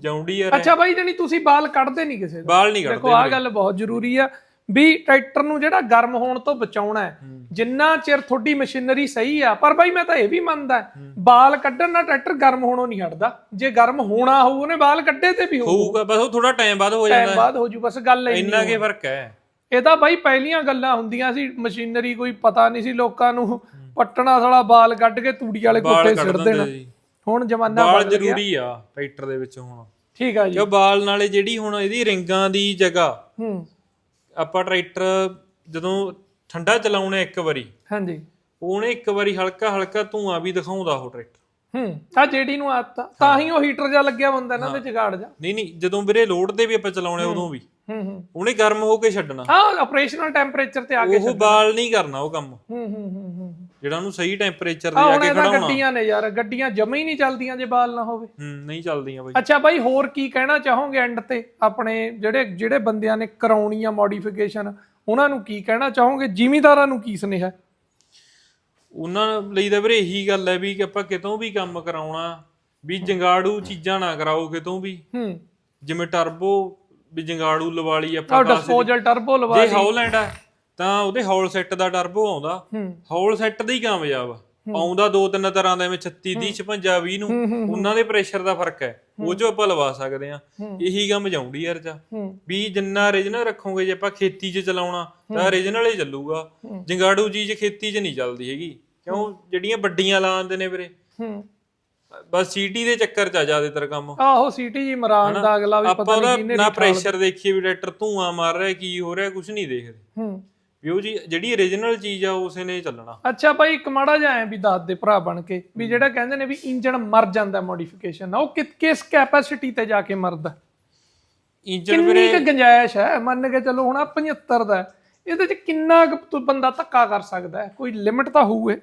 ਜੌਂਡੀਅਰ ਹੈ। ਅੱਛਾ ਬਾਈ ਜਣੀ ਤੁਸੀਂ ਬਾਲ ਕੱਢਦੇ ਨਹੀਂ ਕਿਸੇ ਦਾ ਬਾਲ ਨਹੀਂ ਦੇਖੋ ਕੱਢਦੇ ਆਹ ਗੱਲ ਬਹੁਤ ਜ਼ਰੂਰੀ ਆ। ਵੀ ਟਰੈਕਟਰ ਨੂੰ ਜਿਹੜਾ ਗਰਮ ਹੋਣ ਤੋਂ ਬਚਾਉਣਾ ਹੈ। ਜਿੰਨਾ ਚਿਰ ਤੁਹਾਡੀ ਮਸ਼ੀਨਰੀ ਸਹੀ ਆ ਪਰ ਬਾਈ ਮੈਂ ਤਾਂ ਇਹ ਵੀ ਮੰਨਦਾ ਬਾਲ ਕੱਢਣ ਨਾਲ ਟਰੈਕਟਰ ਗਰਮ ਹੋਣੋਂ ਨਹੀਂ ਹਟਦਾ। ਜੇ ਗਰਮ ਹੋਣਾ ਹੋਊ ਉਹਨੇ ਬਾਲ ਕੱਢੇ ਤੇ ਵੀ ਹੋਊ। ਹੋਊਗਾ ਬਸ ਉਹ ਥੋੜਾ ਟਾਈਮ ਬਾਅਦ ਹੋ ਜਾਂਦਾ। ਟਾਈਮ ਬਾਅਦ ਹੋ ਜੂ ਬਸ ਗੱਲ ਇਹ ਇੰਨਾ ਕੀ ਫ਼ਰਕ ਹੈ। ਇਹ ਤਾਂ ਬਾਈ ਪਹਿਲੀਆਂ ਗੱਲਾਂ ਹੁੰਦੀਆਂ ਸੀ ਮਸ਼ੀਨਰੀ ਕੋਈ ਪਤਾ ਨਹੀਂ ਸੀ ਲੋਕਾਂ ਨੂੰ। ਪੱਟਣਾ ਸਾਲਾ ਬਾਲ ਕੱਢ ਕੇ ਤੂੜੀ ਵਾਲੇ ਕੁੱਤੇ ਦਿੰਦੇ ਦੇਣਾ। ਜੀ ਹੁਣ ਜ਼ਮਾਨਾ ਬਾਲ ਬਦਲ ਗਿਆ। ਜ਼ਰੂਰੀ ਆ ਟਰੈਕਟਰ ਦੇ ਵਿੱਚ ਹੁਣ। ਠੀਕ ਆ ਜੀ। ਕਿਉਂ ਬਾਲ ਨਾਲੇ ਜਿਹੜੀ ਹੁਣ ਇਹਦੀ ਰਿੰਗਾਂ ਦੀ ਜਗ੍ਹਾ ਹੂੰ। ਆਪਾਂ ਟਰੈਕਟਰ ਜਦੋਂ ਠੰਡਾ ਚਲਾਉਣੇ ਇੱਕ ਵਾਰੀ ਹਾਂਜੀ। ਉਹਨੇ ਇੱਕ ਵਾਰੀ ਹਲਕਾ ਹਲਕਾ ਧੂਆਂ ਵੀ ਦਿਖਾਉਂਦਾ ਉਹ ਟਰੈਕਟਰ। ਹੂੰ ਆ ਜਿਹੜੀ ਨੂੰ ਆਦਤ ਆ। ਤਾਂ ਹੀ ਉਹ ਹੀਟਰ ਜਿਹਾ ਲੱਗਿਆ ਹੁੰਦਾ ਇਹਨਾਂ ਦੇ ਜਗਾੜ ਜਾ ਨਹੀਂ ਨਹੀਂ ਜਦੋਂ ਵੀਰੇ ਲੋਡ ਤੇ ਵੀ ਆਪਾਂ ਚਲਾਉਣੇ ਉਦੋਂ ਵੀ ਹੂੰ ਹੂੰ। ਉਹਨੇ ਗਰਮ ਹੋ ਕੇ ਛੱਡਣਾ। ਹਾਂ ਆਪਰੇਸ਼ਨਲ ਟੈਂਪਰੇਚਰ ਤੇ ਆ ਕੇ ਉਹ ਬਾਲ ਨਹੀਂ ਕਰਨਾ ਉਹ ਕੰਮ। ਹੂੰ ਹੂੰ ਹੂੰ ਹੂੰ। ਜਿਹੜਾ ਉਹਨੂੰ ਸਹੀ ਟੈਂਪਰੇਚਰ ਤੇ ਆ ਜਾ ਹੁਣ ਕੇ ਇਹਦਾ ਖੜਾਉਣਾ। ਗੱਡੀਆਂ ਨੇ ਯਾਰ ਗੱਡੀਆਂ ਜਮਾ ਹੀ ਨਹੀਂ ਚੱਲਦੀਆਂ ਜੇ ਬਾਲ ਨਾ ਹੋਵੇ। ਹੂੰ ਨਹੀਂ ਚੱਲਦੀਆਂ ਬਾਈ। ਅੱਛਾ ਬਾਈ ਹੋਰ ਕੀ ਕਹਿਣਾ ਚਾਹੋਗੇ ਐਂਡ ਤੇ? ਆਪਣੇ ਜਿਹੜੇ ਜਿਹੜੇ ਬੰਦਿਆਂ ਨੇ ਕਰਾਉਣੀ ਆ ਮੋਡੀਫਿਕੇਸ਼ਨ ਉਹਨਾਂ ਨੂੰ ਕੀ ਕਹਿਣਾ ਚਾਹੋਗੇ? ਜ਼ਿਮੀਦਾਰਾਂ ਨੂੰ ਕੀ ਸੁਨੇਹਾ? ਉਹਨਾਂ ਲਈ ਤਾਂ ਵੀਰੇ ਇਹੀ ਗੱਲ ਹੈ ਵੀ ਕਿ ਆਪਾਂ ਕਿਤੋਂ ਵੀ ਕੰਮ ਕਰਾਉਣਾ ਵੀ ਜੰਗਾੜੂ ਚੀਜ਼ਾਂ ਨਾ ਕਰਾਓ ਕਿਤੋਂ ਵੀ। ਹੂੰ। ਜਿਵੇਂ ਟਰਬੋ ਵੀ ਜੰਗਾੜੂ ਲਵਾ ਲਈ ਆਪਾਂ ਦੀ- ਡਿਸਪੋਜ਼ਲ ਟਰਬੋ ਲਵਾ ਜੇ ਹੌਲੈਂਡ ਆ ਤਾਂ ਉਹਦੇ ਹੌਲ ਸੈੱਟ ਦਾ ਟਰਬੋ ਆਉਂਦਾ ਹੌਲ ਸੈੱਟ ਦਾ ਹੀ ਕਾਮਯਾਬ ਆ। ਆਉਂਦਾ ਦੋ ਤਿੰਨ ਤਰ੍ਹਾਂ ਦਾ ਐਵੇਂ 36 30 56 20 ਨੂੰ ਉਹਨਾਂ ਦੇ ਪ੍ਰੈਸ਼ਰ ਦਾ ਫ਼ਰਕ ਹੈ। ਉਹ ਜੋ ਆਪਾਂ ਲਵਾ ਸਕਦੇ ਆ ਇਹੀ ਕੰਮ ਜਾਉਂਦੀ ਯਾਰ ਹੂੰ। ਵੀ ਜਿੰਨਾ origignal ਰੱਖੋਗੇ ਜੇ ਆਪਾਂ ਖੇਤੀ 'ਚ ਚਲਾਉਣਾ ਤਾਂ origignal ਹੀ ਚੱਲੂਗਾ। ਜੰਗਾੜੂ ਚੀਜ਼ ਖੇਤੀ 'ਚ ਨਹੀਂ ਚੱਲਦੀ ਹੈਗੀ। ਕਿਉਂ? ਜਿਹੜੀਆਂ ਵੱਡੀਆਂ ਲਾਉਂਦੇ ਨੇ ਵੀਰੇ। ਬਸ ਸੀਟੀ ਦੇ ਚੱਕਰ 'ਚ ਆ ਜ਼ਿਆਦਾਤਰ ਕੰਮ। ਆਹੋ ਸੀਟੀ ਜੀ ਮਰਾਨ ਦਾ ਅਗਲਾ ਵੀ ਪਤਾ ਨਹੀਂ ਕਿਹਨੇ ਨਾ ਪ੍ਰੈਸ਼ਰ ਦੇਖੀਏ ਵੀ ਟਰੈਕਟਰ ਧੂਆਂ ਮਾਰ ਰਿਹਾ ਕੀ ਹੋ ਰਿਹਾ ਕੁਝ ਨਹੀਂ ਦੇਖਦੇ ਹੂੰ। ਵੀ ਉਹ ਜੀ ਜਿਹੜੀ origignal ਚੀਜ਼ ਆ ਉਸੇ ਨੇ ਚੱਲਣਾ। ਅੱਛਾ ਭਾਈ ਇੱਕ ਮਾੜਾ ਜਿਹਾ ਐ ਵੀ ਦੱਸ ਦੇ ਭਰਾ ਬਣ ਕੇ ਵੀ ਜਿਹੜਾ ਕਹਿੰਦੇ ਨੇ ਵੀ ਇੰਜਨ ਮਰ ਜਾਂਦਾ ਮੋਡੀਫਿਕੇਸ਼ਨ ਨਾਲ ਉਹ ਕਿ- ਕਿਸ ਕੈਪੈਸਿਟੀ ਤੇ ਜਾ ਕੇ ਮਰਦਾ? ਇੰਜਨ ਕਿੰਨੀ ਕੁ ਗੁੰਜਾਇਸ਼ ਹੈ? ਮੰਨ ਕੇ ਚੱਲੋ ਹੁਣ ਆਹ 75 ਦਾ ਹੈ, ਇਹਦੇ ਚ ਕਿੰਨਾ ਕੁ ਤੂੰ ਬੰਦਾ ਧੱਕਾ ਕਰ ਸਕਦਾ ਹੈ? ਕੋਈ ਲਿਮਿਟ ਤਾਂ ਹੋਊ ਇਹ?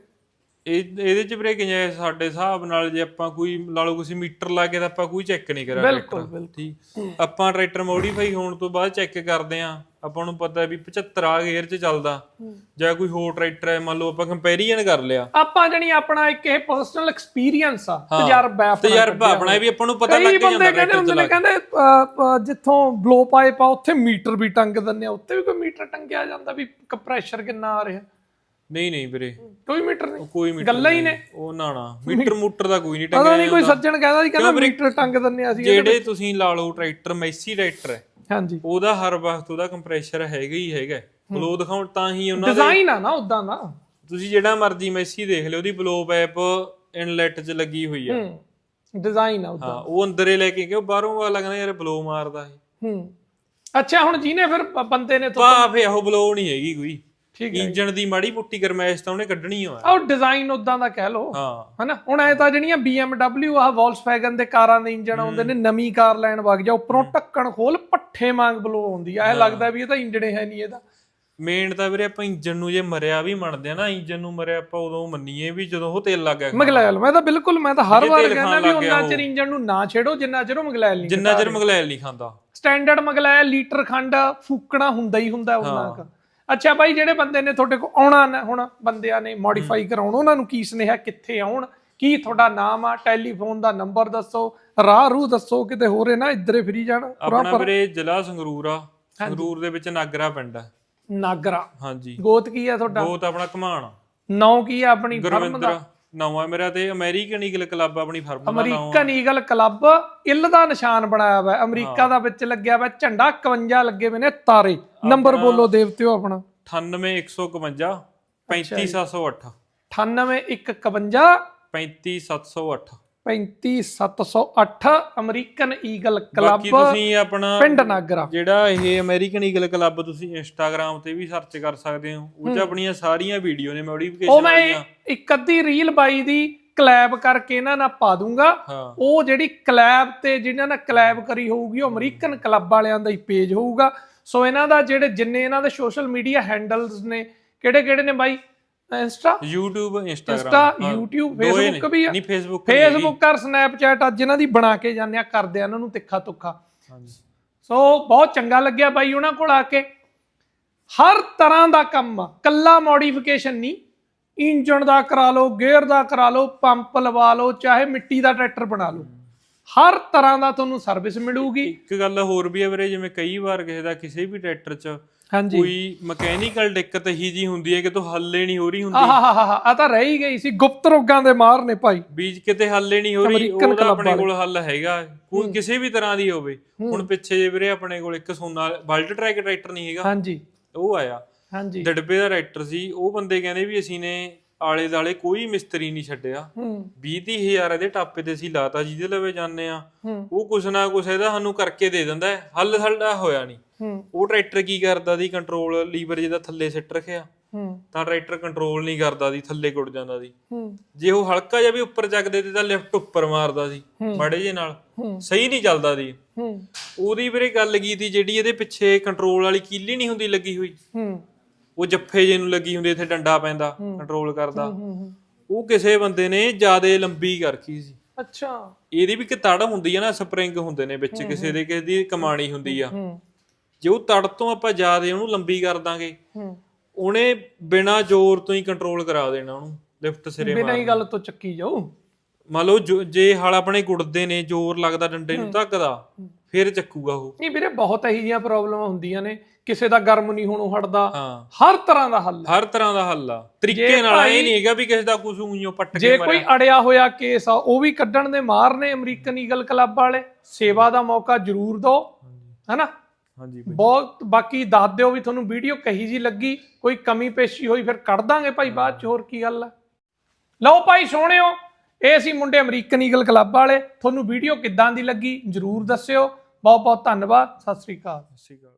ਇਹਦੇ ਚ ਵੀਰੇ ਕਿੰਨੇ ਸਾਡੇ ਹਿਸਾਬ ਨਾਲ ਜੇ ਆਪਾਂ ਕੋਈ ਲਾ ਲਓ ਕਿਸੇ ਮੀਟਰ ਲਾ ਕੇ ਤਾਂ ਆਪਾਂ ਕੋਈ ਚੈੱਕ ਨਹੀਂ ਕਰਿਆ ਬਿਲਕੁਲ ਬਿਲਕੁਲ। ਠੀਕ? ਆਪਾਂ ਟਰੈਕਟਰ ਮੋਡੀਫਾਈ ਹੋਣ ਤੋਂ ਬਾਅਦ ਚੈੱਕ ਕਰਦੇ ਆ ਆਪਾਂ ਨੂੰ ਪਤਾ ਵੀ 75 ਆ ਗੇਅਰ ਚ ਚੱਲਦਾ। ਜਾਂ ਕੋਈ ਹੋਰ ਟਰੈਕਟਰ ਹੈ ਮੰਨ ਲਓ ਆਪਾਂ ਕੰਪੈਰੀਜ਼ਨ ਕਰ ਲਿਆ। ਆਪਾਂ ਜਣੀ ਆਪਣਾ ਇੱਕ ਇਹ ਪਰਸਨਲ ਐਕਸਪੀਰੀਅੰਸ ਆ ਤਜਰਬਾ ਆਪਣਾ ਤਜਰਬਾ ਆਪਣਾ ਵੀ ਆਪਾਂ ਨੂੰ ਪਤਾ ਲੱਗ ਬੰਦੇ ਜਾਂਦਾ ਕਹਿੰਦੇ ਹੁੰਦੇ ਨੇ ਕਹਿੰਦੇ ਜਿੱਥੋਂ ਬਲੋ ਪਾਈਪ ਆ ਉੱਥੇ ਮੀਟਰ ਵੀ ਟੰਗ ਦਿੰਦੇ ਆ ਉੱਤੇ ਵੀ ਕੋਈ ਮੀਟਰ ਟੰਗਿਆ ਜਾਂਦਾ ਵੀ ਕੰਪਰੈਸ਼ਰ ਕਿੰਨਾ ਆ ਰਿਹਾ। ਨਹੀਂ ਨਹੀਂ ਵੀਰੇ। ਕੋਈ ਮੀਟਰ ਨਹੀਂ ਕੋਈ ਮੀਟਰ ਗੱਲਾਂ ਹੀ ਨੇ। ਉਹ ਨਾ ਨਾ। ਮੀਟਰ ਮੂਟਰ ਦਾ ਕੋਈ ਨਹੀਂ ਪਤਾ ਟੰਗਿਆ ਨਹੀਂ ਕੋਈ ਸੱਜਣ ਕਹਿੰਦਾ ਸੀ ਕਹਿੰਦਾ ਮੀਟਰ ਟੰਗ ਦਿੰਦੇ ਆ ਅਸੀਂ ਜਿਹੜੇ ਤੁਸੀਂ ਲਾ ਲਓ ਟਰੈਕਟਰ ਮੈਸੀ ਟਰੈਕਟਰ ਹੈ। ਹਾਂਜੀ। ਉਹਦਾ ਹਰ ਵਕਤ ਉਹਦਾ ਕੰਪਰੈਸ਼ਰ ਹੈਗਾ ਹੀ ਹੈਗਾ। ਬਲੋ ਦਿਖਾਉਣ ਤਾਂ ਹੀ ਉਹਨਾਂ ਦੇ ਡਿਜ਼ਾਈਨ ਆ ਨਾ ਉਦਾਂ ਦਾ ਤੁਸੀਂ ਜਿਹੜਾ ਮਰਜ਼ੀ ਮੈਸੀ ਦੇਖ ਲਿਓ ਉਹਦੀ ਬਲੋ ਪੈਪ ਇਨਲੈਟ 'ਚ ਲੱਗੀ ਹੋਈ ਆ। ਹੂੰ ਡਿਜ਼ਾਈਨ ਆ ਉਦਾਂ ਹਾਂ ਉਹ ਅੰਦਰੇ ਲੈ ਕੇ ਕਿ ਉਹ ਬਾਹਰੋਂ ਵਾਲਾ ਕਹਿੰਦਾ ਯਾਰ ਬਲੋ ਮਾਰਦਾ ਇਹ। ਹੂੰ। ਅੱਛਾ ਹੁਣ ਜਿਹਨੇ ਫਿਰ ਬ- ਬੰਦੇ ਨੇ ਤੋਂ ਭਾਫ ਇਹ ਬਲੋ ਨਹੀਂ ਹੈਗੀ ਕੋਈ। ਠੀਕ ਇੰਜਨ ਦੀ ਮਾੜੀ ਮੁੱਟੀ ਗਰਮੈਸ਼ ਤਾਂ ਉਹਨੇ ਕੱਢਣੀ ਹੋਆ ਉਹ ਡਿਜ਼ਾਈਨ ਉਦਾਂ ਦਾ ਕਹਿ ਲਓ। ਹਾਂ। ਹਨਾ? ਹੁਣ ਐ ਤਾਂ ਜਿਹੜੀਆਂ BMW ਆ ਵੋਲਸਵੈਗਨ ਦੇ ਕਾਰਾਂ ਦੇ ਇੰਜਨ ਆਉਂਦੇ ਨੇ ਨਵੀਂ ਕਾਰ ਲੈਣ ਵਗ ਜਾ ਉੱਪਰੋਂ ਢੱਕਣ ਖੋਲ ਪੱਠੇ ਵਾਂਗ ਬਲੋ ਆਉਂਦੀ ਇਹ ਲੱਗਦਾ ਵੀ ਇਹ ਤਾਂ ਇੰਜਣੇ ਹੈ ਨਹੀਂ ਇਹਦਾ। ਮੇਨ ਤਾਂ ਵੀਰੇ ਆਪਾਂ ਇੰਜਨ ਨੂੰ ਜੇ ਮਰਿਆ ਵੀ ਮੰਨਦੇ ਆ ਨਾ ਇੰਜਨ ਨੂੰ ਮਰਿਆ ਆਪਾਂ ਉਦੋਂ ਮੰਨੀਏ ਵੀ ਜਦੋਂ ਉਹ ਤੇਲ ਲੱਗ ਗਿਆ। ਮਗਲੈਲ ਮੈਂ ਤਾਂ ਬਿਲਕੁਲ ਮੈਂ ਤਾਂ ਹਰ ਵਾਰ ਕਹਿੰਦਾ ਵੀ ਉਹਨਾਂ ਚਿਰ ਇੰਜਨ ਨੂੰ ਨਾ ਛੇੜੋ ਜਿੰਨਾ ਚਿਰ ਉਹ ਮਗਲੈਲ ਨਹੀਂ ਜਿੰਨਾ ਚਿਰ ਮਗਲੈਲ ਨਹੀਂ ਖਾਂਦਾ। ਸਟੈਂਡਰਡ ਮਗਲੈਲ ਲੀਟਰ ਖੰਡ ਫੂਕਣਾ ਹੁੰਦਾ ਹੀ ਹੁੰਦਾ ਉਹਨਾਂ ਦਾ ਅੱਛਾ ਬਾਈ ਜਿਹੜੇ ਬੰਦੇ ਨੇ ਤੁਹਾਡੇ ਕੋਲ ਆਉਣਾ ਨਾ ਹੁਣ ਬੰਦਿਆਂ ਨੇ ਮੋਡੀਫਾਈ ਕਰਾਉਣ ਉਹਨਾਂ ਨੂੰ ਕੀ ਸੁਨੇਹਾ ਕਿੱਥੇ ਆਉਣ? ਕੀ ਤੁਹਾਡਾ ਨਾਮ ਆ? ਟੈਲੀਫੋਨ ਦਾ ਨੰਬਰ ਦੱਸੋ ਰਾਹ ਰੂ ਦੱਸੋ ਕਿਤੇ ਹੋਰ ਹੈ ਨਾ ਇੱਧਰੇ ਫਿਰੀ ਜਾਣ ਆਪਣਾ ਵੀਰੇ ਜ਼ਿਲ੍ਹਾ ਸੰਗਰੂਰ ਆ। ਸੰਗਰੂਰ ਦੇ ਵਿੱਚ ਨਾਗਰਾ ਪਿੰਡ ਆ। ਨਾਗਰਾ। ਹਾਂਜੀ। ਗੋਤ ਕੀ ਆ ਤੁਹਾਡਾ? ਉਹ ਤਾਂ ਆਪਣਾ ਘਮਾਣ। ਨਾਂ ਕੀ ਆ ਆਪਣੀ? ਫਰਮ ਦਾ। ਨਵਾਂ ਮੇਰਾ ਤੇ ਅਮਰੀਕਨ ਈਗਲ ਕਲੱਬ ਆਪਣੀ ਫਰਮ ਦਾ ਨਾਮ ਅਮਰੀਕਨ ਈਗਲ ਕਲੱਬ ਇੱਲ ਦਾ ਨਿਸ਼ਾਨ ਬਣਾਇਆ ਹੋਇਆ ਹੈ। ਅਮਰੀਕਾ ਦਾ ਵਿੱਚ ਲੱਗਿਆ ਹੋਇਆ ਝੰਡਾ 51 ਲੱਗੇ ਹੋਏ ਨੇ ਤਾਰੇ। ਨੰਬਰ ਬੋਲੋ ਦੇਵਤਿਓ ਆਪਣਾ। 98151 35708 98151 35708 35708 ਅਮਰੀਕਨ ਈਗਲ ਕਲੱਬ ਬਾਕੀ ਤੁਸੀਂ ਆਪਣਾ ਪਿੰਡ ਨਾਗਰਾ। ਜਿਹੜਾ ਇਹ ਅਮਰੀਕਨ ਈਗਲ ਕਲੱਬ ਤੁਸੀਂ ਇੰਸਟਾਗ੍ਰam ਤੇ ਵੀ ਸਰਚ ਕਰ ਸਕਦੇ ਹੋ ਉਹ 'ਚ ਆਪਣੀਆਂ ਸਾਰੀਆਂ ਵੀਡੀਓ ਨੇ ਉਹ ਮੋਡੀਫਿਕੇਸ਼ਨ ਮੈਂ ਇੱਕ ਅੱਧੀ ਰੀਲ ਬਾਈ ਦੀ ਕਲੈਬ ਕਰਕੇ ਇਹਨਾਂ ਨਾਲ ਪਾ ਦੂੰਗਾ। ਉਹ ਜਿਹੜੀ ਕਲੈਬ ਤੇ ਜਿਹਨਾਂ ਨਾਲ ਕਲੈਬ ਕਰੀ ਹੋਊਗੀ ਉਹ ਅਮਰੀਕਨ ਕਲੱਬ ਵਾਲਿਆਂ ਦਾ ਹੀ ਪੇਜ ਹੋਊਗਾ। ਸੋ ਇਹਨਾਂ ਦਾ ਜਿਹੜੇ ਜਿੰਨੇ ਇਹਨਾਂ ਦੇ ਸੋਸ਼ਲ ਮੀਡੀਆ ਹੈਂਡਲਸ ਨੇ ਕਿਹੜੇ ਕਿਹੜੇ ਨੇ ਬਾਈ? Insta YouTube Insta Instagram YouTube। Facebook ਵੀ ਆ। ਨਹੀਂ Facebook ਫੇਸਬੁੱਕ ਔਰ ਸਨੈਪਚੈਟ ਅੱਜ ਇਹਨਾਂ ਦੀ ਬਣਾ ਕੇ ਜਾਂਦੇ ਆ ਕਰਦੇ ਆ ਇਹਨਾਂ ਨੂੰ ਤਿੱਖਾ ਤੁੱਖਾ ਹਾਂਜੀ। ਸੋ ਬਹੁਤ ਚੰਗਾ ਲੱਗਿਆ ਬਾਈ ਉਹਨਾਂ ਕੋਲ ਆ ਕੇ। ਹਰ ਤਰ੍ਹਾਂ ਦਾ ਕੰਮ ਆ ਕੱਲਾ ਮੋਡੀਫਿਕੇਸ਼ਨ ਨਹੀਂ। ਇੰਜਨ ਦਾ ਕਰਾ ਲਓ ਗੇਅਰ ਦਾ ਕਰਾ ਲਓ ਪੰਪ ਲਵਾ ਲਓ ਚਾਹੇ ਮਿੱਟੀ ਦਾ ਟਰੈਕਟਰ ਬਣਾ ਲਓ। ਹਰ ਤਰ੍ਹਾਂ ਦਾ ਤੁਹਾਨੂੰ ਸਰਵਿਸ ਮਿਲੂਗੀ। ਇੱਕ ਗੱਲ ਹੋਰ ਵੀ ਹੈ ਵੀਰੇ ਜਿਵੇਂ ਕਈ ਵਾਰ ਕਿਸੇ ਦਾ ਕਿਸੇ ਵੀ ਟਰੈਕਟਰ 'ਚ ਹਾਂਜੀ। ਕੋਈ ਮਕੈਨੀਕਲ ਦਿੱਕਤ ਹੀ ਜੀ ਹੁੰਦੀ ਹੈ ਕਿ ਤੋਂ ਹੱਲੇ ਨਹੀਂ ਹੋ ਰਹੀ ਹੁੰਦੀ। ਆਹਾਹਾਹਾ ਆ ਤਾਂ ਰਹਿ ਹੀ ਗਈ ਸੀ ਗੁਪਤ ਰੋਗਾਂ ਦੇ ਮਾਰ ਨੇ ਭਾਈ। ਬੀਜ ਕਿਤੇ ਹੱਲੇ ਨਹੀਂ ਹੋ ਰਹੀ ਅਮਰੀਕਨ ਉਹਦਾ ਆਪਣੇ ਕੋਲ ਹੱਲ ਹੈਗਾ। ਕੋਈ ਕਿਸੇ ਵੀ ਤਰ੍ਹਾਂ ਦੀ ਹੋਵੇ। ਹੁਣ ਪਿੱਛੇ ਜੇ ਵੀਰੇ ਆਪਣੇ ਕੋਲ ਇੱਕ ਸੋਨਾ ਵਰਲਡ ਟਰੈਕ ਟਰੈਕਟਰ ਨਹੀਂ ਹੈਗਾ। ਹਾਂਜੀ। ਉਹ ਆਇਆ। ਹਾਂਜੀ। ਡੜਬੇ ਦਾ ਟਰੈਕਟਰ ਸੀ। ਉਹ ਬੰਦੇ ਕਹਿੰਦੇ ਵੀ ਅਸੀਂ ਨੇ ਆਲੇ ਦਾਲੇ ਕੋਈ ਮਿਸਤਰੀ ਨਹੀਂ ਛੱਡਿਆ। ਹੂੰ। 20 ਹਜ਼ਾਰ ਇਹਦੇ ਟਾਪੇ ਤੇ ਅਸੀਂ ਲਾਤਾ ਜਿਹਦੇ ਲਵੇ ਜਾਂਦੇ ਆ ਉਹ ਕੁਛ ਨਾ ਕੁਛ ਇਹਦਾ ਸਾਨੂੰ ਕਰਕੇ ਦੇ ਦਿੰਦਾ। ਹੱਲ ਸਾਡਾ ਹੋਇਆ ਨਹੀਂ। ਉਹ ਟਰੈਕਟਰ ਕੀ ਕਰਦਾ ਦੀ ਕੰਟਰੋਲ ਲੀਵਰ ਜਿਹਦਾ ਥੱਲੇ ਸਿੱਟ ਰੱਖਿਆ। ਹੂੰ। ਤਾਂ ਟਰੈਕਟਰ ਕੰਟਰੋਲ ਨਹੀਂ ਕਰਦਾ ਸੀ ਥੱਲੇ ਗੁੜ ਜਾਂਦਾ ਹੂੰ। ਜੇ ਉਹ ਹਲਕਾ ਜਿਹਾ ਵੀ ਉੱਪਰ ਚੱਕਦੇ ਤੇ ਤਾਂ ਲਿਫਟ ਉੱਪਰ ਮਾਰਦਾ ਸੀ ਮਾੜੇ ਜੇ ਨਾਲ। ਸਹੀ ਨਹੀਂ ਚੱਲਦਾ ਹੂੰ। ਉਹਦੀ ਵੀਰੇ ਗੱਲ ਕੀ ਤੀ ਜਿਹੜੀ ਇਹਦੇ ਪਿੱਛੇ ਕੰਟਰੋਲ ਵਾਲੀ ਕੀਲੀ ਨਹੀਂ ਹੁੰਦੀ ਲੱਗੀ ਹੋਈ? ਹੂੰ। ਉਹ ਜੱਫੇ ਜੇ ਨੂੰ ਲੱਗੀ ਹੁੰਦੀ ਇੱਥੇ ਡੰਡਾ ਪੈਂਦਾ ਕੰਟਰੋਲ ਕਰਦਾ। ਹੂੰ ਹੂੰ ਉਹ ਕਿਸੇ ਬੰਦੇ ਨੇ ਜਿਆਦੇ ਲੰਬੀ ਕਰਖੀ ਸੀ। ਅੱਛਾ। ਇਹਦੀ ਵੀ ਕਿ ਤੜ ਹੁੰਦੀ ਆ ਨਾ ਸਪਰਿੰਗ ਹੁੰਦੇ ਨੇ ਵਿੱਚ ਕਿਸੇ ਦੇ ਕਿਸੇ ਦੀ ਕਮਾਣੀ ਹੁੰਦੀ ਆ। ਹੂੰ। ਜੇ ਉਹ ਤੜ ਤੋਂ ਆਪਾਂ ਜਿਆਦੇ ਉਹਨੂੰ ਲੰਬੀ ਕਰ ਦਾਂਗੇ ਹੂੰ। ਉਹਨੇ ਬਿਨਾ ਜ਼ੋਰ ਤੋਂ ਹੀ ਕੰਟਰੋਲ ਕਰਾ ਦੇਣਾ ਉਹਨੂੰ ਲਿਫਟ ਸਿਰੇ ਬਿਨਾਂ ਹੀ ਗੱਲ ਤੋਂ ਚੱਕੀ ਜਾਓ ਮੰਨ ਲਓ ਜੋ- ਜੇ ਹਲ ਆਪਣੇ ਗੁੜਦੇ ਨੇ ਜ਼ੋਰ ਲੱਗਦਾ ਡੰਡੇ ਨੂੰ ਧੱਕਦਾ ਫਿਰ ਚੱਕੂਗਾ ਉਹ। ਨਹੀਂ ਵੀਰੇ ਬਹੁਤ ਇਹੋ ਜਿਹੀਆਂ ਪ੍ਰੋਬਲਮਾਂ ਹੁੰਦੀਆਂ ਨੇ। ਕਿਸੇ ਦਾ ਗਰਮ ਨਹੀਂ ਹੋਣੋਂ ਹਟਦਾ। ਹਾਂ। ਹਰ ਤਰ੍ਹਾਂ ਦਾ ਹੱਲ ਹੈ। ਹਰ ਤਰ੍ਹਾਂ ਦਾ ਹੱਲ ਆ। ਤਰੀਕੇ ਨਾਲ ਇਹ ਨਹੀਂ ਹੈਗਾ ਵੀ ਕਿਸੇ ਦਾ ਕੁਝ ਊਈਓ ਪੱਟ ਜੇ ਕੇ ਕੋਈ ਅੜਿਆ ਹੋਇਆ ਕੇਸ ਆ ਉਹ ਵੀ ਕੱਢਣ ਦੇ ਮਾਰ ਨੇ ਅਮਰੀਕਨ ਈਗਲ ਕਲੱਬ ਵਾਲੇ। ਸੇਵਾ ਦਾ ਮੌਕਾ ਜ਼ਰੂਰ ਦਿਓ। ਹੈਨਾ? ਹਾਂਜੀ ਬਾਈ ਬਹੁਤ ਬਾਕੀ ਦੱਸ ਦਿਓ ਵੀ ਤੁਹਾਨੂੰ ਵੀਡੀਓ ਕਹੀ ਜੀ ਲੱਗੀ ਕੋਈ ਕਮੀ ਪੇਸ਼ੀ ਹੋਈ ਫਿਰ ਕੱਢ ਦਾਂਗੇ ਭਾਈ ਬਾਅਦ ਚ ਹੋਰ ਕੀ ਗੱਲ ਹੈ ਲਓ ਭਾਈ ਸੋਹਣਿਓ ਇਹ ਸੀ ਮੁੰਡੇ ਅਮਰੀਕਨ ਈਗਲ ਕਲੱਬ ਵਾਲੇ ਤੁਹਾਨੂੰ ਵੀਡੀਓ ਕਿੱਦਾਂ ਦੀ ਲੱਗੀ ਜਰੂਰ ਦੱਸਿਓ। ਬਹੁਤ ਬਹੁਤ ਧੰਨਵਾਦ ਸਤਿ ਸ੍ਰੀ ਅਕਾਲ। ਸਤਿ ਸ਼੍ਰੀ ਅਕਾਲ।